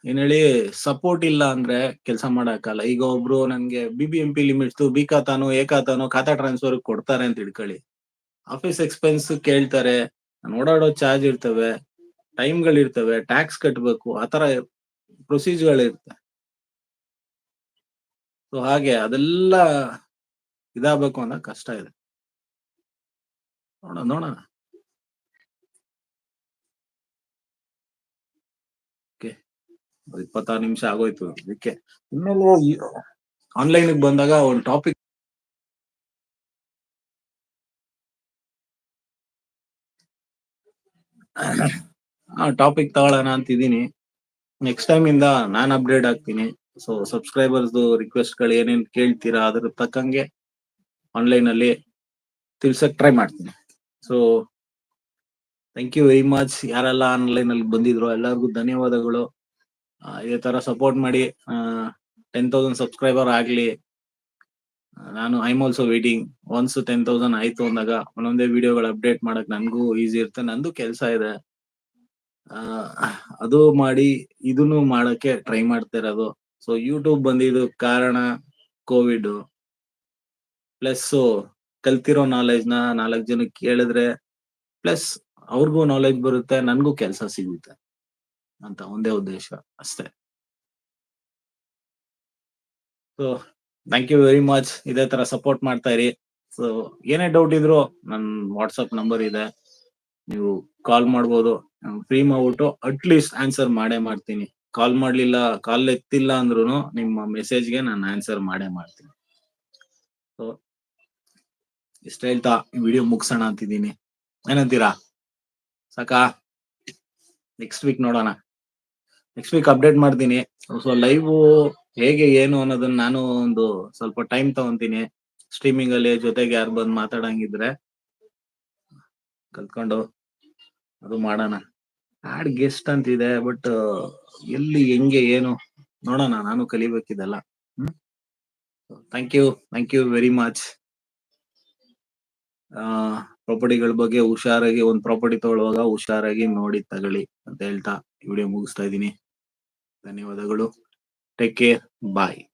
ಏನ್ ಹೇಳಿ ಸಪೋರ್ಟ್ ಇಲ್ಲ ಅಂದ್ರೆ ಕೆಲಸ ಮಾಡಕ್ಕಲ್ಲ ಈಗ ಒಬ್ರು ನನ್ಗೆ B B M P limits B ಖಾತಾನು A ಖಾತಾನು ಖಾತಾ ಟ್ರಾನ್ಸ್ಫರ್ ಕೊಡ್ತಾರೆ ಅಂತ ಇಟ್ಕೊಳ್ಳಿ ಆಫೀಸ್ ಎಕ್ಸ್ಪೆನ್ಸ್ ಕೇಳ್ತಾರೆ, ಓಡಾಡೋ ಚಾರ್ಜ್ ಇರ್ತವೆ ಟೈಮ್ ಗಳಿರ್ತವೆ ಟ್ಯಾಕ್ಸ್ ಕಟ್ಬೇಕು ಆತರ ಪ್ರೊಸೀಜರ್ ಪ್ರೊಸೀಜರ್ಗಳಿರುತ್ತೆ ಸೊ ಹಾಗೆ ಅದೆಲ್ಲ ಇದಾಗಬೇಕು ಅನ್ನೋ ಕಷ್ಟ ಇದೆ. ನೋಡೋಣ ನೋಡೋಣ. ಇಪ್ಪತ್ತಾರು ನಿಮಿಷ ಆಗೋಯ್ತು ಅದಕ್ಕೆ ಆನ್ಲೈನ್ ಬಂದಾಗ ಒಂದು ಟಾಪಿಕ್ ಟಾಪಿಕ್ ತಗೊಳ್ಳೋಣ ಅಂತಿದ್ದೀನಿ. ನೆಕ್ಸ್ಟ್ ಟೈಮ್ ಇಂದ ನಾನು ಅಪ್ಡೇಟ್ ಆಗ್ತೀನಿ. ಸೊ ಸಬ್ಸ್ಕ್ರೈಬರ್ಸ್ ರಿಕ್ವೆಸ್ಟ್ಗಳು ಏನೇನ್ ಕೇಳ್ತೀರಾ ಅದ್ರ ತಕ್ಕಂಗೆ ಆನ್ಲೈನ್ ಅಲ್ಲಿ ತಿಳ್ಸಕ್ ಟ್ರೈ ಮಾಡ್ತೀನಿ. So thank you very much ಯಾರೆಲ್ಲ ಆನ್ಲೈನ್ ಅಲ್ಲಿ ಬಂದಿದ್ರು ಎಲ್ಲರಿಗೂ ಧನ್ಯವಾದಗಳು. ಆ, ಇದೇ ತರ ಸಪೋರ್ಟ್ ಮಾಡಿ ಟೆನ್ ತೌಸಂಡ್ ಸಬ್ಸ್ಕ್ರೈಬರ್ ಆಗ್ಲಿ ಆ, ನಾನು I'm also waiting once ten thousand ಆಯ್ತು ಅಂದಾಗ ಒಂದೊಂದೇ ವಿಡಿಯೋಗಳು ಅಪ್ಡೇಟ್ ಮಾಡಕ್ ನನ್ಗೂ ಈಸಿ ಇರುತ್ತೆ, ನಂದು ಕೆಲಸ ಇದೆ. ಅದು ಮಾಡಿ ಇದನ್ನು ಮಾಡಕ್ಕೆ ಟ್ರೈ ಮಾಡ್ತಾ ಇರೋದು. ಸೊ ಯೂಟ್ಯೂಬ್ ಬಂದಿದ್ದು ಕಾರಣ ಕೋವಿಡ್ ಪ್ಲಸ್ ಕಲ್ತಿರೋ ನಾಲೆಜ್ನ ನಾಲ್ಕು ಜನಕ್ಕೆ ಕೇಳಿದ್ರೆ ಪ್ಲಸ್ ಅವ್ರಿಗೂ ನಾಲೆಜ್ ಬರುತ್ತೆ, ನನ್ಗೂ ಕೆಲಸ ಸಿಗುತ್ತೆ ಅಂತ ಒಂದೇ ಉದ್ದೇಶ ಅಷ್ಟೇ. So thank you very much ಇದೇ ತರ ಸಪೋರ್ಟ್ ಮಾಡ್ತಾ ಇರಿ. ಸೊ ಏನೇ ಡೌಟ್ ಇದ್ರು ನನ್ ವಾಟ್ಸಪ್ ನಂಬರ್ ಇದೆ. ನೀವು ಕಾಲ್ ಮಾಡ್ಬೋದು. ಫ್ರೀ ಮಾಡ್ಬಿಟ್ಟು ಅಟ್ಲೀಸ್ಟ್ ಆನ್ಸರ್ ಮಾಡೇ ಮಾಡ್ತೀನಿ. ಕಾಲ್ ಮಾಡ್ಲಿಲ್ಲ ಕಾಲ್ ಎತ್ತಿಲ್ಲ ಅಂದ್ರೂ ನಿಮ್ಮ ಮೆಸೇಜ್ಗೆ ನಾನು ಆನ್ಸರ್ ಮಾಡೇ ಮಾಡ್ತೀನಿ. ಸೊ ಇಷ್ಟ ಹೇಳ್ತಾ ವಿಡಿಯೋ ಮುಗಿಸೋಣ ಅಂತಿದ್ದೀನಿ. ಏನಂತೀರಾ? ಸಾಕಾ? ನೆಕ್ಸ್ಟ್ ವೀಕ್ ನೋಡೋಣ. ನೆಕ್ಸ್ಟ್ ವೀಕ್ ಅಪ್ಡೇಟ್ ಮಾಡ್ತೀನಿ. ಸೊ ಲೈವ್ ಹೇಗೆ ಏನು ಅನ್ನೋದನ್ನ ನಾನು ಒಂದು ಸ್ವಲ್ಪ ಟೈಮ್ ತಗೊಂತೀನಿ. ಸ್ಟ್ರೀಮಿಂಗ್ ಅಲ್ಲಿ ಜೊತೆಗೆ ಯಾರು ಬಂದು ಮಾತಾಡಂಗಿದ್ರೆ ಕಲ್ತ್ಕೊಂಡು ಅದು ಮಾಡೋಣ. ಆಡ್ ಗೆಸ್ಟ್ ಅಂತ ಇದೆ ಬಟ್ ಎಲ್ಲಿ, ಹೆಂಗೆ, ಏನು ನೋಡೋಣ. ನಾನು ಕಲಿಬೇಕಿದೆಲ್ಲ. ಹ್ಮ್? Thank you thank you very much ಆ ಪ್ರಾಪರ್ಟಿಗಳ ಬಗ್ಗೆ ಹುಷಾರಾಗಿ, ಒಂದ್ ಪ್ರಾಪರ್ಟಿ ತಗೊಳ್ಳುವಾಗ ಹುಷಾರಾಗಿ ನೋಡಿ ತಗೊಳ್ಳಿ ಅಂತ ಹೇಳ್ತಾ ವಿಡಿಯೋ ಮುಗಿಸ್ತಾ ಇದ್ದೀನಿ. ಧನ್ಯವಾದಗಳು. Take care. Bye.